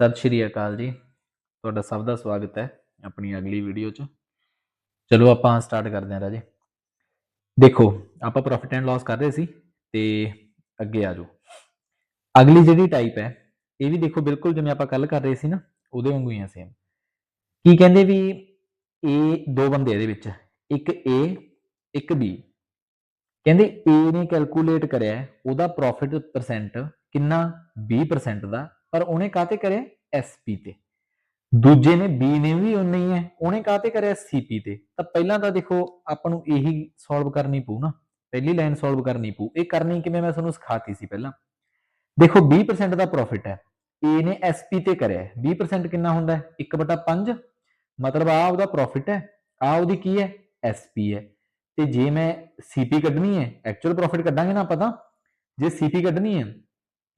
ਸਤਿ ਸ਼੍ਰੀ ਅਕਾਲ ਜੀ। ਤੁਹਾਡਾ ਸਭ ਦਾ ਸਵਾਗਤ ਹੈ ਆਪਣੀ ਅਗਲੀ ਵੀਡੀਓ 'ਚ। ਚਲੋ ਆਪਾਂ ਸਟਾਰਟ ਕਰਦੇ ਹਾਂ ਰਾਜੇ। ਦੇਖੋ, ਆਪਾਂ ਪ੍ਰੋਫਿਟ ਐਂਡ ਲਾਸ ਕਰ ਰਹੇ ਸੀ ਤੇ ਅੱਗੇ ਆ ਜਾਓ। ਅਗਲੀ ਜਿਹੜੀ ਟਾਈਪ ਹੈ, ਇਹ ਵੀ ਦੇਖੋ ਬਿਲਕੁਲ ਜਿਵੇਂ ਆਪਾਂ ਕੱਲ ਕਰ ਰਹੇ ਸੀ ਨਾ, ਉਹਦੇ ਵਾਂਗੂ ਹੀ ਆ ਸੇਮ ਕੀ ਕਹਿੰਦੇ ਵੀ ਇਹ ਦੋ ਬੰਦੇ ਇਹਦੇ ਵਿੱਚ, ਇੱਕ A, ਇੱਕ B ਕਹਿੰਦੇ A ਨੇ ਕੈਲਕੂਲੇਟ ਕਰਿਆ ਉਹਦਾ ਪ੍ਰੋਫਿਟ ਪਰਸੈਂਟ ਕਿੰਨਾ? 20% ਦਾ। ਪਰ ਉਹਨੇ ਕਾਤੇ ਕਰਿਆ? SP ਤੇ। ਦੂਜੇ ਨੇ B ਨੇ ਵੀ ਉਨਾ ਹੀ ਹੈ। ਉਹਨੇ ਕਾਤੇ ਕਰਿਆ? CP ਤੇ। ਤਾਂ ਪਹਿਲਾਂ ਤਾਂ ਦੇਖੋ, ਆਪਾਂ ਨੂੰ ਇਹੀ ਸੋਲਵ ਕਰਨੀ ਪਊ ਨਾ। ਪਹਿਲੀ ਲਾਈਨ ਸੋਲਵ ਕਰਨੀ ਪਊ। ਇਹ ਕਰਨੀ ਕਿਵੇਂ ਮੈਂ ਤੁਹਾਨੂੰ ਸਿਖਾਤੀ ਸੀ ਪਹਿਲਾਂ। ਦੇਖੋ 20% ਦਾ ਪ੍ਰੋਫਿਟ ਹੈ। A ਨੇ SP ਤੇ ਕਰਿਆ ਹੈ। 20% ਕਿੰਨਾ ਹੁੰਦਾ ਹੈ? 1/5 ਮਤਲਬ ਆ ਉਹਦਾ ਪ੍ਰੋਫਿਟ ਹੈ। ਆ ਉਹਦੀ ਕੀ ਹੈ? SP ਹੈ। ਤੇ ਜੇ ਮੈਂ CP ਕੱਢਣੀ ਹੈ ਐਕਚੁਅਲ ਪ੍ਰੋਫਿਟ ਕੱਢਾਂਗੇ ਨਾ ਆਪਾਂ ਤਾਂ। ਜੇ CP ਕੱਢਣੀ ਹੈ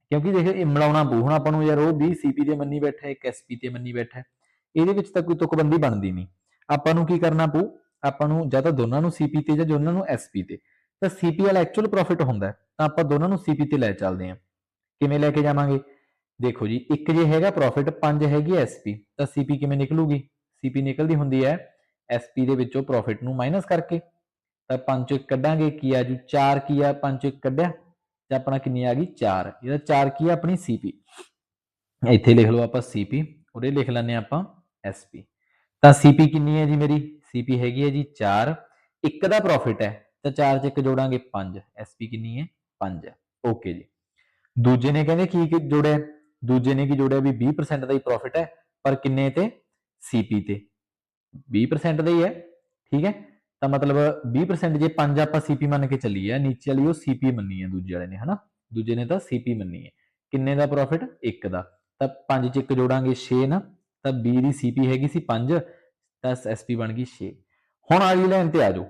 ਕਿਉਂਕਿ ਦੇਖੋ, ਇਹ ਮਿਲਾਉਣਾ ਪਊ। ਹੁਣ ਆਪਾਂ ਨੂੰ ਯਾਰ ਉਹ 20 CP ਤੇ ਮੰਨੀ ਬੈਠਾ ਹੈ ਇੱਕ SP ਤੇ ਮੰਨੀ ਬੈਠਾ। ਇਹਦੇ ਵਿੱਚ ਤਾਂ ਕੋਈ ਤੁਕਬੰਦੀ ਬਣਦੀ ਨਹੀਂ। ਆਪਾਂ ਨੂੰ ਕੀ ਕਰਨਾ ਪਊ? ਆਪਾਂ ਨੂੰ ਜਾਂ ਤਾਂ ਦੋਨਾਂ ਨੂੰ CP ਤੇ ਜਾਂ ਦੋਨਾਂ ਨੂੰ SP ਤੇ। ਤਾਂ CP ਵਾਲਾ ਐਕਚੁਅਲ ਪ੍ਰੋਫਿਟ ਹੁੰਦਾ ਤਾਂ ਆਪਾਂ ਦੋਨਾਂ ਨੂੰ CP ਤੇ ਲੈ ਚੱਲਦੇ ਹਾਂ। ਕਿਵੇਂ ਲੈ ਕੇ ਜਾਵਾਂਗੇ? ਦੇਖੋ ਜੀ, ਇੱਕ ਜੇ ਹੈਗਾ ਪ੍ਰੋਫਿਟ ਪੰਜ ਹੈਗੀ SP ਤਾਂ CP ਕਿਵੇਂ ਨਿਕਲੂਗੀ? CP ਨਿਕਲਦੀ ਹੁੰਦੀ ਹੈ SP ਦੇ ਵਿੱਚੋਂ ਪ੍ਰੋਫਿਟ ਨੂੰ ਮਾਈਨਸ ਕਰਕੇ। ਤਾਂ 5 ਚੋਂ ਇੱਕ ਕੱਢਾਂਗੇ, ਕੀ ਆ ਜੂ? 4 ਕੀ ਆ? 5 ਚੋਂ ਇੱਕ ਕੱਢਿਆ। ਤੇ ਆਪਣਾ ਕਿੰਨੀ ਆ ਗਈ? 4 ਇਹਦਾ 4 ਕੀ ਆ? ਆਪਣੀ CP ਇੱਥੇ ਲਿਖ ਲਓ ਆਪਾਂ CP ਉਰੇ ਲਿਖ ਲੈਂਦੇ ਹਾਂ ਆਪਾਂ SP ਤਾਂ CP ਕਿੰਨੀ ਹੈ ਜੀ ਮੇਰੀ? CP ਹੈਗੀ ਹੈ ਜੀ 4 ਇੱਕ ਦਾ ਪ੍ਰੋਫਿਟ ਹੈ। ਤਾਂ 4 ਚ ਇੱਕ ਜੋੜਾਂਗੇ 5 SP ਕਿੰਨੀ ਹੈ? 5 ਓਕੇ ਜੀ। ਦੂਜੇ ਨੇ ਕਹਿੰਦੇ ਕੀ ਕੀ ਜੋੜਿਆ? ਦੂਜੇ ਨੇ ਕੀ ਜੋੜਿਆ ਵੀ 20% ਦਾ ਹੀ ਪ੍ਰੋਫਿਟ ਹੈ, ਪਰ ਕਿੰਨੇ ਤੇ? CP ਤੇ। 20% ਦਾ ਹੀ ਹੈ। ਠੀਕ ਹੈ? ਤਾਂ ਮਤਲਬ 20% ਜੇ 5 ਆਪਾਂ CP ਮੰਨ ਕੇ ਚੱਲੀਏ, ਨੀਚੇ ਵਾਲੀ ਉਹ CP ਮੰਨੀ ਹੈ, ਦੂਜੇ ਵਾਲੇ ਨੇ, ਹਨਾ? ਦੂਜੇ ਨੇ ਤਾਂ CP ਮੰਨੀ ਹੈ। ਕਿੰਨੇ ਦਾ ਪ੍ਰੋਫਿਟ 1 ਦਾ। ਤਾਂ 5 ਚ 1 ਜੋੜਾਂਗੇ 6 ਨਾ, ਤਾਂ B ਦੀ CP ਹੈਗੀ ਸੀ 5 ਤਾਂ SP ਬਣ ਗਈ 6 ਹੁਣ ਅਗਲੀ ਲਾਈਨ ਤੇ ਆ ਜਾਓ।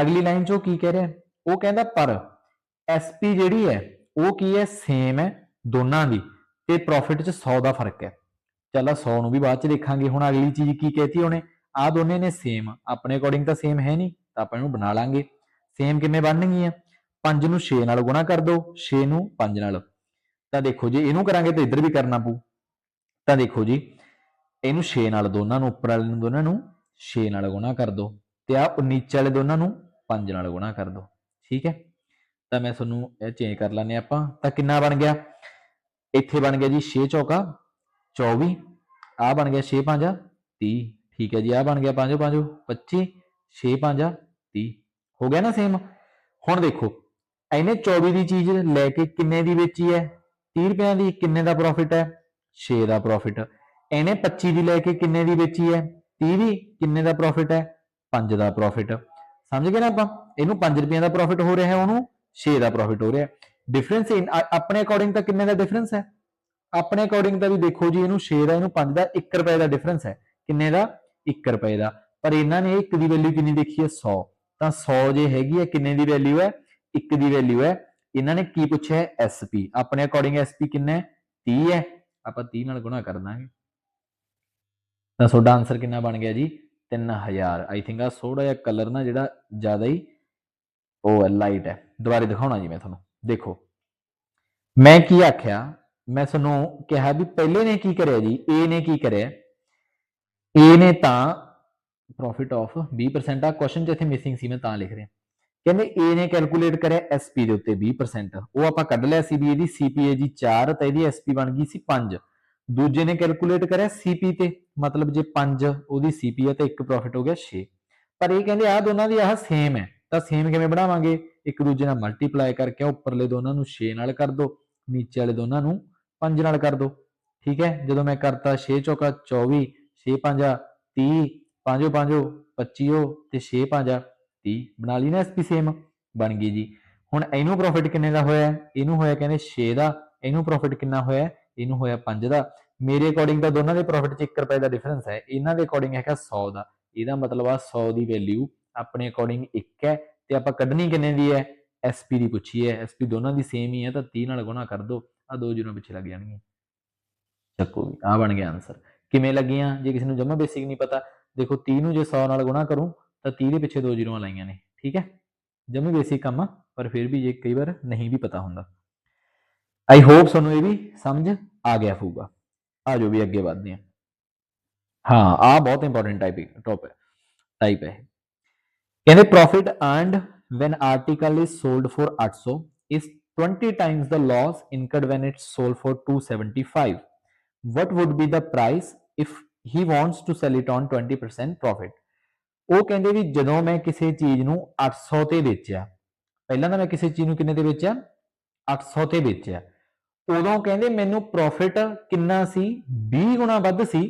ਅਗਲੀ ਲਾਈਨ 'ਚ ਉਹ ਕੀ ਕਹਿ ਰਿਹਾ ਉਹ ਕਹਿੰਦਾ ਪਰ SP ਜਿਹੜੀ ਹੈ, ਉਹ ਕੀ ਹੈ? ਸੇਮ ਹੈ, ਦੋਨਾਂ ਦੀ। ਤੇ ਪ੍ਰੋਫਿਟ 'ਚ 100 ਦਾ ਫ਼ਰਕ ਹੈ। ਚੱਲ 100 ਨੂੰ ਵੀ ਬਾਅਦ 'ਚ ਦੇਖਾਂਗੇ। ਹੁਣ ਅਗਲੀ ਚੀਜ਼ ਕੀ ਕਹਿਤੀ ਉਹਨੇ? ਆ ਦੋਨੇ ਨੇ ਸੇਮ ਆਪਣੇ ਅਕੋਰਡਿੰਗ ਤਾਂ ਸੇਮ ਹੈ ਨਹੀਂ, ਤਾਂ ਆਪਾਂ ਇਹਨੂੰ ਬਣਾ ਲਾਂਗੇ। ਸੇਮ ਕਿਵੇਂ ਬਣਨਗੀਆਂ? 5 ਨੂੰ 6 ਨਾਲ ਗੁਣਾ ਕਰ ਦਿਓ 6 ਨੂੰ 5 ਨਾਲ। ਤਾਂ ਦੇਖੋ ਜੀ, ਇਹਨੂੰ ਕਰਾਂਗੇ ਤਾਂ ਇੱਧਰ ਵੀ ਕਰਨਾ ਪਊ। ਤਾਂ ਦੇਖੋ ਜੀ, ਇਹਨੂੰ 6 ਨਾਲ ਦੋਨਾਂ ਨੂੰ, ਉੱਪਰ ਵਾਲੇ ਨੂੰ ਦੋਨਾਂ ਨੂੰ 6 ਨਾਲ ਗੁਣਾ ਕਰ ਦਿਓ ਤੇ ਆ ਨੀਚੇ ਵਾਲੇ ਦੋਨਾਂ ਨੂੰ 5 ਨਾਲ ਗੁਣਾ ਕਰ ਦਿਓ ਠੀਕ ਹੈ? ਤਾਂ ਮੈਂ ਤੁਹਾਨੂੰ ਇਹ ਚੇਂਜ ਕਰ ਲੈਂਦੇ ਆਪਾਂ। ਤਾਂ ਕਿੰਨਾ ਬਣ ਗਿਆ? ਇੱਥੇ ਬਣ ਗਿਆ ਜੀ 6 ਚੌਕਾ 24 ਆ ਬਣ ਗਿਆ 6 5 30 ਠੀਕ ਹੈ ਜੀ ਆ ਬਣ ਗਿਆ 5 5 25 6 5 30 ਹੋ ਗਿਆ ਨਾ ਸੇਮ ਹੁਣ ਦੇਖੋ, ਇਹਨੇ 24 ਦੀ ਚੀਜ਼ ਲੈ ਕੇ ਕਿੰਨੇ ਦੀ ਵੇਚੀ ਹੈ? 30 ਰੁਪਏ ਦੀ, ਕਿੰਨੇ ਦਾ ਪ੍ਰੋਫਿਟ ਹੈ? 6 ਦਾ ਪ੍ਰੋਫਿਟ ਇਹਨੇ 25 ਦੀ ਲੈ ਕੇ ਕਿੰਨੇ ਦੀ ਵੇਚੀ ਹੈ? 30 ਦੀ, ਕਿੰਨੇ ਦਾ ਪ੍ਰੋਫਿਟ ਹੈ? 5 ਦਾ ਪ੍ਰੋਫਿਟ ਸਮਝ ਗਏ ਨਾ ਆਪਾਂ? ਇਹਨੂੰ 5 ਰੁਪਏ ਦਾ ਪ੍ਰੋਫਿਟ ਹੋ ਰਿਹਾ ਹੈ ਉਹਨੂੰ 6 ਦਾ ਪ੍ਰੋਫਿਟ ਹੋ ਰਿਹਾ ਡਿਫਰੈਂਸ ਆਪਣੇ ਅਕੋਰਡਿੰਗ ਤਾਂ ਕਿੰਨੇ ਦਾ ਡਿਫਰੈਂਸ ਹੈ? ਆਪਣੇ ਅਕੋਰਡਿੰਗ ਤਾਂ ਵੀ ਦੇਖੋ ਜੀ, ਇਹਨੂੰ 6 ਦਾ, ਇਹਨੂੰ 5 ਦਾ 1 ਰੁਪਏ ਦਾ ਡਿਫਰੈਂਸ ਹੈ। ਕਿੰਨੇ ਦਾ? 1 ਰੁਪਏ ਦਾ। ਪਰ ਇਹਨਾਂ ਨੇ 1 ਦੀ ਵੈਲਿਊ ਕਿੰਨੀ ਦੇਖੀ ਹੈ? 100 ਤਾਂ 100 ਜੇ ਹੈਗੀ ਹੈ, ਕਿੰਨੇ ਦੀ ਵੈਲਿਊ ਹੈ? 1 ਦੀ ਵੈਲਿਊ ਹੈ। ਇਹਨਾਂ ਨੇ ਕੀ ਪੁੱਛਿਆ ਹੈ? SP ਆਪਣੇ ਅਕੋਰਡਿੰਗ SP ਕਿੰਨਾ ਹੈ? 30 ਹੈ। ਆਪਾਂ 30 ਨਾਲ ਗੁਣਾ ਕਰ ਦਾਂਗੇ। ਤਾਂ ਤੁਹਾਡਾ ਆਨਸਰ ਕਿੰਨਾ ਬਣ ਗਿਆ ਜੀ? 3000 ਆਈ ਥਿੰਕ ਆ ਥੋੜਾ ਜਿਹਾ ਕਲਰ ਨਾ ਜਿਹੜਾ ਜ਼ਿਆਦਾ ਹੀ ਉਹ ਹੈ ਲਾਈਟ ਹੈ। ਦੁਬਾਰੇ ਦਿਖਾਉਣਾ ਜੀ ਮੈਂ ਤੁਹਾਨੂੰ। ਦੇਖੋ। ਮੈਂ ਕੀ ਆਖਿਆ? ਮੈਂ ਤੁਹਾਨੂੰ ਕਿਹਾ ਵੀ ਪਹਿਲੇ ਨੇ ਕੀ ਕਰਿਆ ਜੀ? A ਨੇ ਕੀ ਕਰਿਆ? A ਨੇ ਤਾਂ ਪ੍ਰੋਫਿਟ ਆਫ 20% ਆ। ਕੁਐਸਚਨ ਜਿੱਥੇ ਮਿਸਿੰਗ ਸੀ, ਮੈਂ ਤਾਂ ਲਿਖ ਰਿਹਾ। ਕਹਿੰਦੇ A ਨੇ ਕੈਲਕੂਲੇਟ ਕਰਿਆ SP ਦੇ ਉੱਤੇ 20% ਉਹ ਆਪਾਂ ਕੱਢ ਲਿਆ ਸੀ ਵੀ ਇਹਦੀ CP ਹੈ ਜੀ 4 ਤਾਂ ਇਹਦੀ SP ਬਣ ਗਈ ਸੀ 5 ਦੂਜੇ ਨੇ ਕੈਲਕੂਲੇਟ ਕਰਿਆ CP ਤੇ, ਮਤਲਬ ਜੇ 5 ਉਹਦੀ CP ਹੈ ਤਾਂ ਇੱਕ ਪ੍ਰੋਫਿਟ ਹੋ ਗਿਆ 6 ਪਰ ਇਹ ਕਹਿੰਦੇ ਆ ਦੋਨਾਂ ਦੀ ਆਹ ਸੇਮ ਹੈ। ਤਾਂ ਸੇਮ ਕਿਵੇਂ ਬਣਾਵਾਂਗੇ? ਇੱਕ ਦੂਜੇ ਨਾਲ ਮਲਟੀਪਲਾਈ ਕਰਕੇ ਉੱਪਰਲੇ ਦੋਨਾਂ ਨੂੰ 6 ਨਾਲ ਕਰ ਦੋ, ਨੀਚੇ ਵਾਲੇ ਦੋਨਾਂ ਨੂੰ 5 ਨਾਲ ਕਰ ਦੋ। ਠੀਕ ਹੈ? ਜਦੋਂ ਮੈਂ ਕਰਤਾ 6 ਚੌਕਾ 24 6 5 30 5 5 25 ਤੇ 6 5 30 ਬਣਾ ਲਈ ਨਾ ਐਸਪੀ ਸੇਮ ਬਣ ਗਈ ਜੀ। ਹੁਣ ਇਹਨੂੰ ਪ੍ਰੋਫਿਟ ਕਿੰਨੇ ਦਾ ਹੋਇਆ? ਇਹਨੂੰ ਹੋਇਆ ਕਹਿੰਦੇ 6 ਦਾ। ਇਹਨੂੰ ਪ੍ਰੋਫਿਟ ਕਿੰਨਾ ਹੋਇਆ? ਇਹਨੂੰ ਹੋਇਆ 5 ਦਾ। ਮੇਰੇ ਅਕੋਰਡਿੰਗ ਤਾਂ ਦੋਨਾਂ ਦੇ ਪ੍ਰੋਫਿਟ 'ਚ 1 ਰੁਪਏ ਦਾ ਡਿਫਰੈਂਸ ਹੈ। ਇਹਨਾਂ ਦੇ ਅਕੋਰਡਿੰਗ ਹੈਗਾ 100 ਦਾ। ਇਹਦਾ ਮਤਲਬ ਆ 100 ਦੀ ਵੈਲਿਊ ਆਪਣੇ ਅਕੋਰਡਿੰਗ 1 ਹੈ ਤੇ ਆਪਾਂ ਕੱਢਣੀ ਕਿੰਨੇ ਦੀ ਹੈ? ਐਸਪੀ ਦੀ ਪੁੱਛੀ ਹੈ ਐਸਪੀ ਦੋਨਾਂ ਦੀ ਸੇਮ ਹੀ ਹੈ ਤਾਂ 30 ਨਾਲ ਗੁਣਾ ਕਰ ਦੋ। ਆ ਦੋ ਜ਼ੀਰੋ ਪਿੱਛੇ ਲੱਗ ਜਾਣਗੇ ਚੱਕੋ ਵੀ ਆ ਬਣ ਗਿਆ ਆਨਸਰ ਕਿਵੇਂ ਲੱਗੀਆਂ, ਜੇ ਕਿਸੇ ਨੂੰ ਜਮਾ ਬੇਸਿਕ ਨਹੀਂ ਪਤਾ, ਦੇਖੋ 30 ਨੂੰ ਜੇ 100 ਨਾਲ ਗੁਣਾ ਕਰੂੰ, ਤਾਂ 30 ਦੇ ਪਿੱਛੇ ਦੋ ਜ਼ੀਰੋਆਂ ਲਾਈਆਂ ਨੇ, ਠੀਕ ਹੈ? ਜਮੀ ਬੇਸਿਕ ਕੰਮ ਆ, ਪਰ ਫਿਰ ਵੀ ਜੇ ਕਈ ਵਾਰ ਨਹੀਂ ਵੀ ਪਤਾ ਹੁੰਦਾ। ਆਈ ਹੋਪ ਤੁਹਾਨੂੰ ਇਹ ਵੀ ਸਮਝ ਆ ਗਿਆ ਹੋਊਗਾ। ਆ ਜੋ ਵੀ ਅੱਗੇ ਵਧਦੇ ਆ ਹਾਂ, ਆ ਬਹੁਤ ਇੰਪੋਰਟੈਂਟ ਟਾਈਪ ਟੌਪ ਹੈ ਟਾਈਪ ਹੈ ਕਹਿੰਦੇ profit earned when article is sold for 800 is 20 times the loss incurred when it's sold for 275 what would be the price if he wants to sell it on 20% profit, ਉਹ ਕਹਿੰਦੇ ਵੀ ਜਦੋਂ ਮੈਂ ਕਿਸੇ ਚੀਜ਼ ਨੂੰ 800 ਤੇ ਵੇਚਿਆ, ਪਹਿਲਾਂ ਤਾਂ ਮੈਂ ਕਿਸੇ ਚੀਜ਼ ਨੂੰ ਕਿੰਨੇ ਤੇ ਵੇਚਿਆ? 800 ਤੇ ਵੇਚਿਆ। ਉਦੋਂ ਕਹਿੰਦੇ ਮੈਨੂੰ ਪ੍ਰੋਫਿਟ ਕਿੰਨਾ ਸੀ? 20 ਗੁਣਾ ਵੱਧ ਸੀ।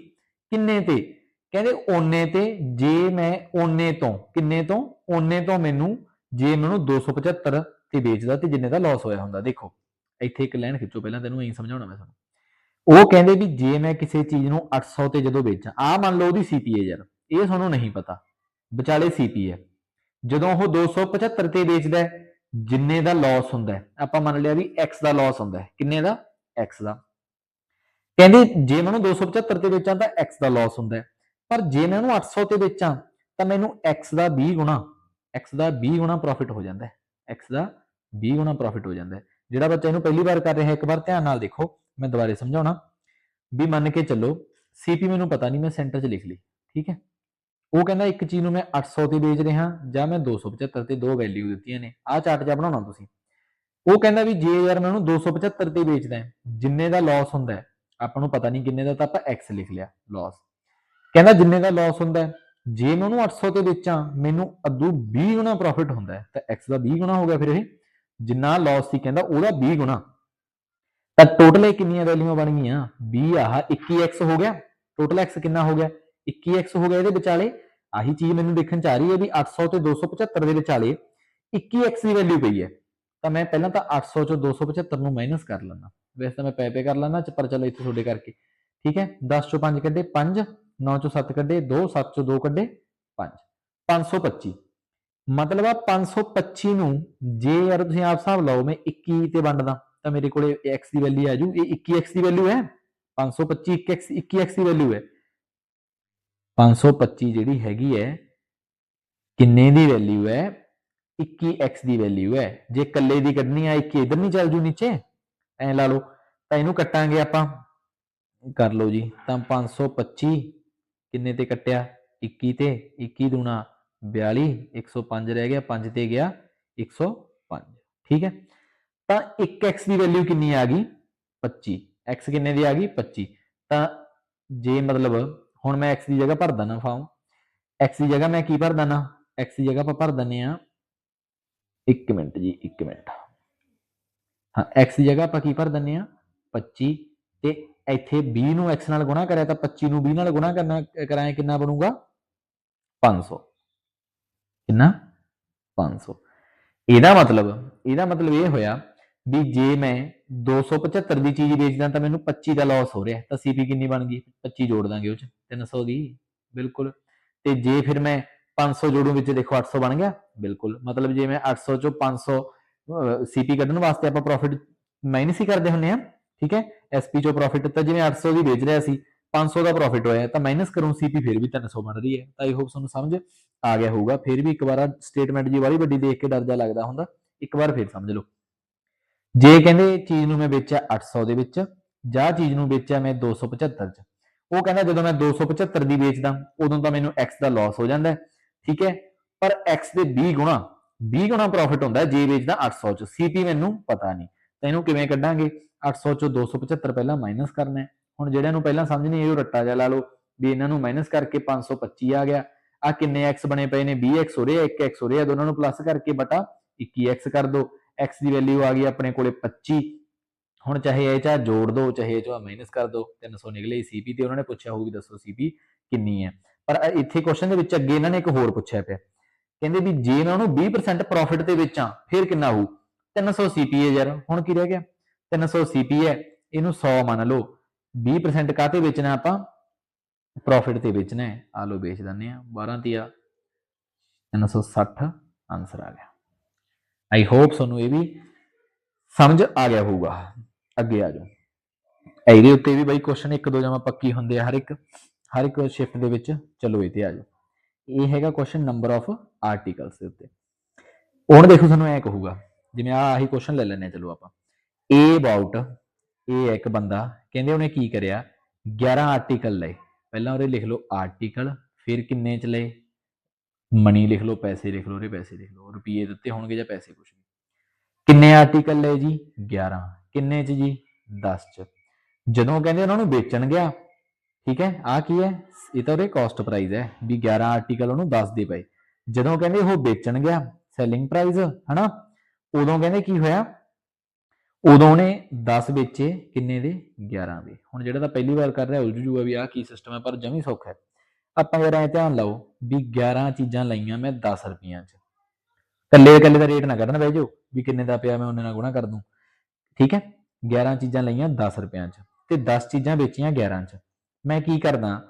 ਕਿੰਨੇ ਤੇ? ਕਹਿੰਦੇ ਓਨੇ ਤੇ, ਜੇ ਮੈਂ ਓਨੇ ਤੋਂ, ਕਿੰਨੇ ਤੋਂ? ਓਨੇ ਤੋਂ ਮੈਨੂੰ, ਜੇ ਮੈਨੂੰ 275 ਤੇ ਵੇਚਦਾ ਤੇ ਜਿੰਨੇ ਦਾ ਲਾਸ ਹੋਇਆ ਹੁੰਦਾ। ਦੇਖੋ, ਇੱਥੇ ਇੱਕ ਲਾਈਨ ਖਿੱਚੋ, ਪਹਿਲਾਂ ਤੈਨੂੰ ਐਂ ਸਮਝਾਉਣਾ ਮੈਂ ਤੁਹਾਨੂੰ। ਉਹ ਕਹਿੰਦੇ ਵੀ ਜੇ ਮੈਂ ਕਿਸੇ ਚੀਜ਼ ਨੂੰ 800 ਤੇ ਜਦੋਂ ਵੇਚਾਂ ਆ ਮੰਨ ਲਓ ਉਹਦੀ ਸੀਪੀਏ ਯਾਰ, ਇਹ ਤੁਹਾਨੂੰ ਨਹੀਂ ਪਤਾ, ਵਿਚਾਲੇ ਸੀਪੀ ਹੈ। ਜਦੋਂ ਉਹ 275 ਤੇ ਵੇਚਦਾ ਜਿੰਨੇ ਦਾ ਲਾਸ ਹੁੰਦਾ ਆਪਾਂ ਮੰਨ ਲਿਆ ਵੀ x ਦਾ ਲਾਸ ਹੁੰਦਾ ਕਿੰਨੇ ਦਾ? X ਦਾ। ਕਹਿੰਦੇ ਜੇ ਮੈਂ ਉਹਨੂੰ 275 ਤੇ ਵੇਚਾਂ ਤਾਂ x ਦਾ ਲਾਸ ਹੁੰਦਾ ਪਰ ਜੇ ਮੈਂ ਉਹਨੂੰ 800 ਤੇ ਵੇਚਾਂ, ਤਾਂ ਮੈਨੂੰ x ਦਾ 20 ਗੁਣਾ, x ਦਾ 20 ਗੁਣਾ ਪ੍ਰੋਫਿਟ ਹੋ ਜਾਂਦਾ ਹੈ, x ਦਾ 20 ਗੁਣਾ ਪ੍ਰੋਫਿਟ ਹੋ ਜਾਂਦਾ ਹੈ। ਜਿਹੜਾ ਬੱਚਾ ਇਹਨੂੰ ਪਹਿਲੀ ਵਾਰ ਕਰ ਰਿਹਾ ਇੱਕ ਵਾਰ ਧਿਆਨ ਨਾਲ ਦੇਖੋ। ਮੈਂ ਦੁਬਾਰੇ ਸਮਝਾਉਣਾ। ਵੀ ਮੰਨ ਕੇ ਚੱਲੋ ਸੀਪੀ ਮੈਨੂੰ ਪਤਾ ਨਹੀਂ, ਮੈਂ ਸੈਂਟਰ 'ਚ ਲਿਖ ਲਈ, ਠੀਕ ਹੈ? ਉਹ ਕਹਿੰਦਾ ਇੱਕ ਚੀਜ਼ ਨੂੰ ਮੈਂ 800 ਤੇ ਵੇਚ ਰਿਹਾ, ਜਾਂ ਮੈਂ 275 ਤੇ ਦੋ ਵੈਲਿਊ ਦਿੱਤੀਆਂ ਨੇ। ਆਹ ਚਾਰਟ ਜਿਹਾ ਬਣਾਉਣਾ ਤੁਸੀਂ। ਉਹ ਕਹਿੰਦਾ ਵੀ ਜੇ ਯਾਰ ਮੈਂ ਉਹਨੂੰ 275 ਤੇ ਵੇਚਦਾ ਜਿੰਨੇ ਦਾ ਲਾਸ ਹੁੰਦਾ ਆਪਾਂ ਨੂੰ ਪਤਾ ਨਹੀਂ ਕਿੰਨੇ ਦਾ, ਤਾਂ ਆਪਾਂ x ਲਿਖ ਲਿਆ ਲਾਸ ਕਹਿੰਦਾ ਜਿੰਨੇ ਦਾ ਲਾਸ ਹੁੰਦਾ ਜੇ ਮੈਂ ਉਹਨੂੰ 800 ਤੇ ਵੇਚਾਂ, ਮੈਨੂੰ ਅੱਧੂ 20 ਗੁਣਾ ਪ੍ਰੋਫਿਟ ਹੁੰਦਾ ਤਾਂ x ਦਾ 20 ਗੁਣਾ ਹੋ ਗਿਆ ਫਿਰ ਇਹ। ਜਿੰਨਾ ਲਾਸ ਸੀ, ਕਹਿੰਦਾ ਉਹਦਾ 20 ਗੁਣਾ। ਤਾਂ ਟੋਟਲ ਇਹ ਕਿੰਨੀਆਂ ਵੈਲਿਊਆਂ ਬਣ ਗਈਆਂ? 20 ਆਹ 21x ਹੋ ਗਿਆ। ਟੋਟਲ x ਕਿੰਨਾ ਹੋ ਗਿਆ? 21x ਹੋ ਗਿਆ ਇਹਦੇ ਵਿਚਾਲੇ। ਆਹੀ ਚੀਜ਼ ਮੈਨੂੰ ਦੇਖਣ ਚ ਆ ਰਹੀ ਹੈ ਵੀ 800 ਤੇ 275 ਦੇ ਵਿਚਾਲੇ 21x ਦੀ ਵੈਲਿਊ ਪਈ ਹੈ। ਤਾਂ ਮੈਂ ਪਹਿਲਾਂ ਤਾਂ 800 ਚੋਂ 275 ਨੂੰ ਮਾਈਨਸ ਕਰ ਲੈਣਾ ਵੈਸੇ ਤਾਂ ਮੈਂ ਪੈ ਪੈ ਕਰ ਲੈਣਾ ਪਰ ਚਲੋ ਇੱਥੇ ਤੁਹਾਡੇ ਕਰਕੇ। ਠੀਕ ਹੈ? 10 ਚੋਂ 5 ਕੱਢੇ 5 9 ਚੋਂ 7 ਕੱਢੇ 2 7 ਚੋਂ 2 ਕੱਢੇ 5 525 ਮਤਲਬ ਆ 525 ਨੂੰ ਜੇ ਯਾਰ ਤੁਸੀਂ ਆਪ ਹਿਸਾਬ ਲਾਓ, ਮੈਂ 21 ਤੇ ਵੰਡਦਾ। ਤਾਂ ਮੇਰੇ ਕੋਲੇ x ਦੀ ਵੈਲਿਊ ਆ ਜੂ। ਇਹ 21x ਦੀ ਵੈਲਿਊ ਹੈ। 525 1x 21x ਦੀ ਵੈਲਿਊ ਹੈ। 525 ਜਿਹੜੀ ਹੈਗੀ ਹੈ, ਕਿੰਨੇ ਦੀ ਵੈਲਿਊ ਹੈ? 21x ਦੀ ਵੈਲਿਊ ਹੈ। ਜੇ ਇਕੱਲੇ ਦੀ ਕੱਢਣੀ ਆ 21 ਇਧਰ ਨਹੀਂ ਚੱਲ ਜੂ ਨੀਚੇ? ਐ ਲਾ ਲਓ। ਤਾਂ ਇਹਨੂੰ ਕੱਟਾਂਗੇ ਆਪਾਂ। ਕਰ ਲਓ ਜੀ। ਤਾਂ 525 ਕਿੰਨੇ ਤੇ ਕੱਟਿਆ? 21 ਤੇ। 21 ਦੂਣਾ 42 105 ਰਹਿ ਗਿਆ। 5 ਤੇ ਗਿਆ। 105 ਠੀਕ ਹੈ? ਤਾਂ 1x ਦੀ ਵੈਲਿਊ ਕਿੰਨੀ ਆ ਗਈ? 25 x ਕਿੰਨੇ ਦੀ ਆ ਗਈ? 25 ਤਾਂ ਜੇ ਮਤਲਬ ਹੁਣ ਮੈਂ x ਦੀ ਜਗ੍ਹਾ ਭਰ ਦਣਾ ਫਾਰਮ x ਦੀ ਜਗ੍ਹਾ ਮੈਂ ਕੀ ਭਰ ਦਣਾ x ਦੀ ਜਗ੍ਹਾ ਆਪਾਂ ਭਰ ਦਨੇ ਆ 1 ਮਿੰਟ ਜੀ 1 ਮਿੰਟ। ਹਾਂ, x ਦੀ ਜਗ੍ਹਾ ਆਪਾਂ ਕੀ ਭਰ ਦਨੇ ਆ 25 ਤੇ ਇੱਥੇ 20 ਨੂੰ x ਨਾਲ ਗੁਣਾ ਕਰਿਆ ਤਾਂ 25 ਨੂੰ 20 ਨਾਲ ਗੁਣਾ ਕਰਨਾ ਕਰਾਇਆ ਕਿੰਨਾ ਬਣੂਗਾ? 500 ਕਿੰਨਾ? 500 ਇਹਦਾ ਮਤਲਬ ਇਹਦਾ ਮਤਲਬ ਇਹ ਹੋਇਆ ਵੀ ਜੇ ਮੈਂ 275 ਦੀ ਚੀਜ਼ ਵੇਚਦਾ ਤਾਂ ਮੈਨੂੰ 25 ਦਾ ਲਾਸ ਹੋ ਰਿਹਾ, ਤਾਂ ਸੀਪੀ ਕਿੰਨੀ ਬਣ ਗਈ? 25 ਜੋੜ ਦਾਂਗੇ ਉਹ ਚ 300 ਦੀ, ਬਿਲਕੁਲ। ਤੇ ਜੇ ਫਿਰ ਮੈਂ 500 ਜੋੜੂ ਵਿੱਚ ਦੇਖੋ 800 ਬਣ ਗਿਆ, ਬਿਲਕੁਲ। ਮਤਲਬ ਜੇ ਮੈਂ 800 ਚੋਂ 500 ਸੀਪੀ ਕੱਢਣ ਵਾਸਤੇ ਆਪਾਂ ਪ੍ਰੋਫਿਟ ਮਾਈਨਸ ਹੀ ਕਰਦੇ ਹੁੰਨੇ ਆ ਠੀਕ ਹੈ? ਐਸਪੀ ਚੋਂ ਪ੍ਰੋਫਿਟ ਤਾਂ ਜਿਵੇਂ 800 ਦੀ ਵੇਚ ਰਿਹਾ ਸੀ 500 ਦਾ ਪ੍ਰੋਫਿਟ ਹੋਇਆ, ਤਾਂ ਮਾਈਨਸ ਕਰੂੰ ਸੀਪੀ ਫਿਰ ਵੀ 300 ਬਣ ਰਹੀ ਹੈ। ਤਾਂ ਆਈ ਹੋਪ ਤੁਹਾਨੂੰ ਸਮਝ ਆ ਗਿਆ ਹੋਊਗਾ। ਫਿਰ ਵੀ ਇੱਕ ਵਾਰ ਸਟੇਟਮੈਂਟ ਜੀ ਵਾਲੀ ਵੱਡੀ ਦੇਖ ਕੇ ਡਰ ਜਾ ਲੱਗਦਾ ਹੁੰਦਾ, ਇੱਕ ਵਾਰ ਫਿਰ ਸਮਝ ਲਓ। ਜੇ ਕਹਿੰਦੇ ਚੀਜ਼ ਨੂੰ ਮੈਂ ਵੇਚਿਆ 800 ਦੇ ਵਿੱਚ, ਜਾਂ ਚੀਜ਼ ਨੂੰ ਵੇਚਿਆ ਮੈਂ 275 ਚ, ਉਹ ਕਹਿੰਦਾ ਜਦੋਂ ਮੈਂ 275 ਦੀ ਵੇਚਦਾ, ਉਦੋਂ ਤਾਂ ਮੈਨੂੰ x ਦਾ ਲਾਸ ਹੋ ਜਾਂਦਾ ਠੀਕ ਹੈ? ਪਰ x ਦੇ 20 ਗੁਣਾ 20 ਗੁਣਾ ਪ੍ਰੋਫਿਟ ਹੁੰਦਾ ਜੇ ਵੇਚਦਾ 800 ਚ ਸੀਪੀ ਮੈਨੂੰ ਪਤਾ ਨਹੀਂ। ਤਾਂ ਇਹਨੂੰ ਕਿਵੇਂ ਕੱਢਾਂਗੇ? 800 ਚੋਂ 275 ਪਹਿਲਾਂ ਮਾਈਨਸ ਕਰਨਾ ਹੈ। ਹੁਣ ਜਿਹੜਿਆਂ ਨੂੰ ਪਹਿਲਾਂ ਸਮਝ ਨਹੀਂ ਆਈ, ਉਹ ਰੱਟਾ ਜਿਹਾ ਲਾ ਲਓ, ਵੀ ਇਹਨਾਂ ਨੂੰ ਮਾਈਨਸ ਕਰਕੇ 525 ਆ ਗਿਆ। ਆ ਕਿੰਨੇ x ਬਣੇ ਪਏ ਨੇ? 20x ਹੋ ਰਿਹਾ 1x ਹੋ ਰਿਹਾ, ਦੋਨਾਂ ਨੂੰ ਪਲੱਸ ਕਰਕੇ ਬਟਾ 21x ਕਰ ਦੋ। X ਦੀ ਵੈਲਿਊ ਆ ਗਈ ਆਪਣੇ ਕੋਲੇ 25 ਹੁਣ ਚਾਹੇ ਇਹ ਚਾ ਜੋੜ ਦੋ, ਚਾਹੇ ਇਹ ਚਾ ਮਾਈਨਸ ਕਰ ਦੋ 300 ਨਿਕਲੇ ਸੀਪੀ ਤੇ ਉਹਨਾਂ ਨੇ ਪੁੱਛਿਆ ਹੋਊਗੀ ਦੱਸੋ ਸੀਪੀ ਕਿੰਨੀ ਹੈ। ਪਰ ਇੱਥੇ ਕੁਐਸਚਨ ਦੇ ਵਿੱਚ ਅੱਗੇ ਇਹਨਾਂ ਨੇ ਇੱਕ ਹੋਰ ਪੁੱਛਿਆ ਪਿਆ। ਕਹਿੰਦੇ ਵੀ ਜੇ ਮੈਂ ਉਹਨੂੰ 20% ਪ੍ਰੋਫਿਟ ਤੇ ਵੇਚਾਂ ਫਿਰ ਕਿੰਨਾ ਹੋਊ? 300 ਸੀਪੀ ਹੈ ਯਾਰ, ਹੁਣ ਕੀ ਰਹਿ ਗਿਆ? 300 ਸੀਪੀ ਹੈ, ਇਹਨੂੰ 100 ਮੰਨ ਲਓ। 20% ਕਾਤੇ ਵੇਚਣਾ ਆਪਾਂ? ਪ੍ਰੋਫਿਟ ਤੇ ਵੇਚਣਾ ਹੈ। ਆ ਲਓ ਵੇਚ ਦਿੰਦੇ ਆ 12 ਤੀਆ। 360 ਆਨਸਰ ਆ ਗਿਆ। ਆਈ ਹੋਪ ਤੁਹਾਨੂੰ ਇਹ ਵੀ ਸਮਝ ਆ ਗਿਆ ਹੋਊਗਾ। ਅੱਗੇ ਆ ਜਾਓ। ਇਹਦੇ ਉੱਤੇ ਵੀ ਬਾਈ ਕੁਐਸਚਨ ਇੱਕ ਦੋ ਜਮਾ ਪੱਕੀ ਹੁੰਦੇ ਆ ਹਰ ਇੱਕ ਹਰ ਇੱਕ ਸ਼ਿਫਟ ਦੇ ਵਿੱਚ। ਚਲੋ ਇਹ ਤੇ ਆ ਜਾਓ। ਇਹ ਹੈਗਾ ਕੁਐਸਚਨ ਨੰਬਰ ਆਫ ਆਰਟੀਕਲਸ ਦੇ ਉੱਤੇ। ਹੁਣ ਦੇਖੋ ਤੁਹਾਨੂੰ ਐ ਕਹੂਗਾ, ਜਿਵੇਂ ਆ ਆਹੀ ਕੁਐਸਚਨ ਲੈ ਲੈਣੇ ਚਲੋ ਆਪਾਂ। ਏ ਅਬਾਊਟ ਇਹ ਇੱਕ ਬੰਦਾ, ਕਹਿੰਦੇ ਉਹਨੇ ਕੀ ਕਰਿਆ? 11 ਆਰਟੀਕਲ ਲਏ। ਪਹਿਲਾਂ ਉਹਦੇ ਲਿਖ ਲਓ ਆਰਟੀਕਲ ਫਿਰ ਕਿੰਨੇ ਚ ਲਏ? ਮਨੀ ਲਿਖ ਲਓ, ਪੈਸੇ ਲਿਖ ਲਓ, ਉਰੇ ਪੈਸੇ ਲਿਖ ਲਓ ਰੁਪਏ ਦਿੱਤੇ ਹੋਣਗੇ ਜਾਂ ਪੈਸੇ ਕੁਛ ਵੀ। ਕਿੰਨੇ ਆਰਟੀਕਲ ਲਏ ਜੀ? 11 ਕਿੰਨੇ ਚ ਜੀ? 10 ਚ। ਜਦੋਂ ਕਹਿੰਦੇ ਉਹਨਾਂ ਨੂੰ ਵੇਚਣ ਗਿਆ, ਠੀਕ ਹੈ ਆ ਕੀ ਹੈ? ਇਹ ਤਾਂ ਉਹਦੇ ਕਾਸਟ ਪ੍ਰਾਈਸ ਹੈ, ਵੀ 11 ਆਰਟੀਕਲ ਉਹਨੂੰ 10 ਦੇ ਪਏ। ਜਦੋਂ ਕਹਿੰਦੇ ਉਹ ਵੇਚਣ ਗਿਆ ਸੈਲਿੰਗ ਪ੍ਰਾਈਸ ਹਨਾ, ਉਦੋਂ ਕਹਿੰਦੇ ਕੀ ਹੋਇਆ? ਉਦੋਂ ਉਹਨੇ 10 ਵੇਚੇ, ਕਿੰਨੇ ਦੇ? 11 ਦੇ। ਹੁਣ ਜਿਹੜਾ ਤਾਂ ਪਹਿਲੀ ਵਾਰ ਕਰ ਰਿਹਾ, ਉਲਝ ਜੂਗਾ ਵੀ ਆਹ ਕੀ ਸਿਸਟਮ ਹੈ, ਪਰ ਜਮੀ ਸੌਖਾ ਹੈ। ਆਪਾਂ ਜਰਾ ਇਹ ਧਿਆਨ ਲਾਓ ਵੀ 11 ਚੀਜ਼ਾਂ ਲਈਆਂ ਮੈਂ 10 ਰੁਪਈਆਂ 'ਚ। ਕੱਲੇ ਕੱਲੇ ਦਾ ਰੇਟ ਨਾ ਕੱਢਣ ਬਹਿ ਜਾਓ ਵੀ ਕਿੰਨੇ ਦਾ ਪਿਆ ਮੈਂ ਉਹਨੇ ਨਾਲ ਗੁਣਾ ਕਰ ਦੂੰ। ਠੀਕ ਹੈ? 11 ਚੀਜ਼ਾਂ ਲਈਆਂ 10 ਰੁਪਈਆਂ 'ਚ ਤੇ 10 ਚੀਜ਼ਾਂ ਵੇਚੀਆਂ 11 'ਚ। ਮੈਂ ਕੀ ਕਰਦਾ,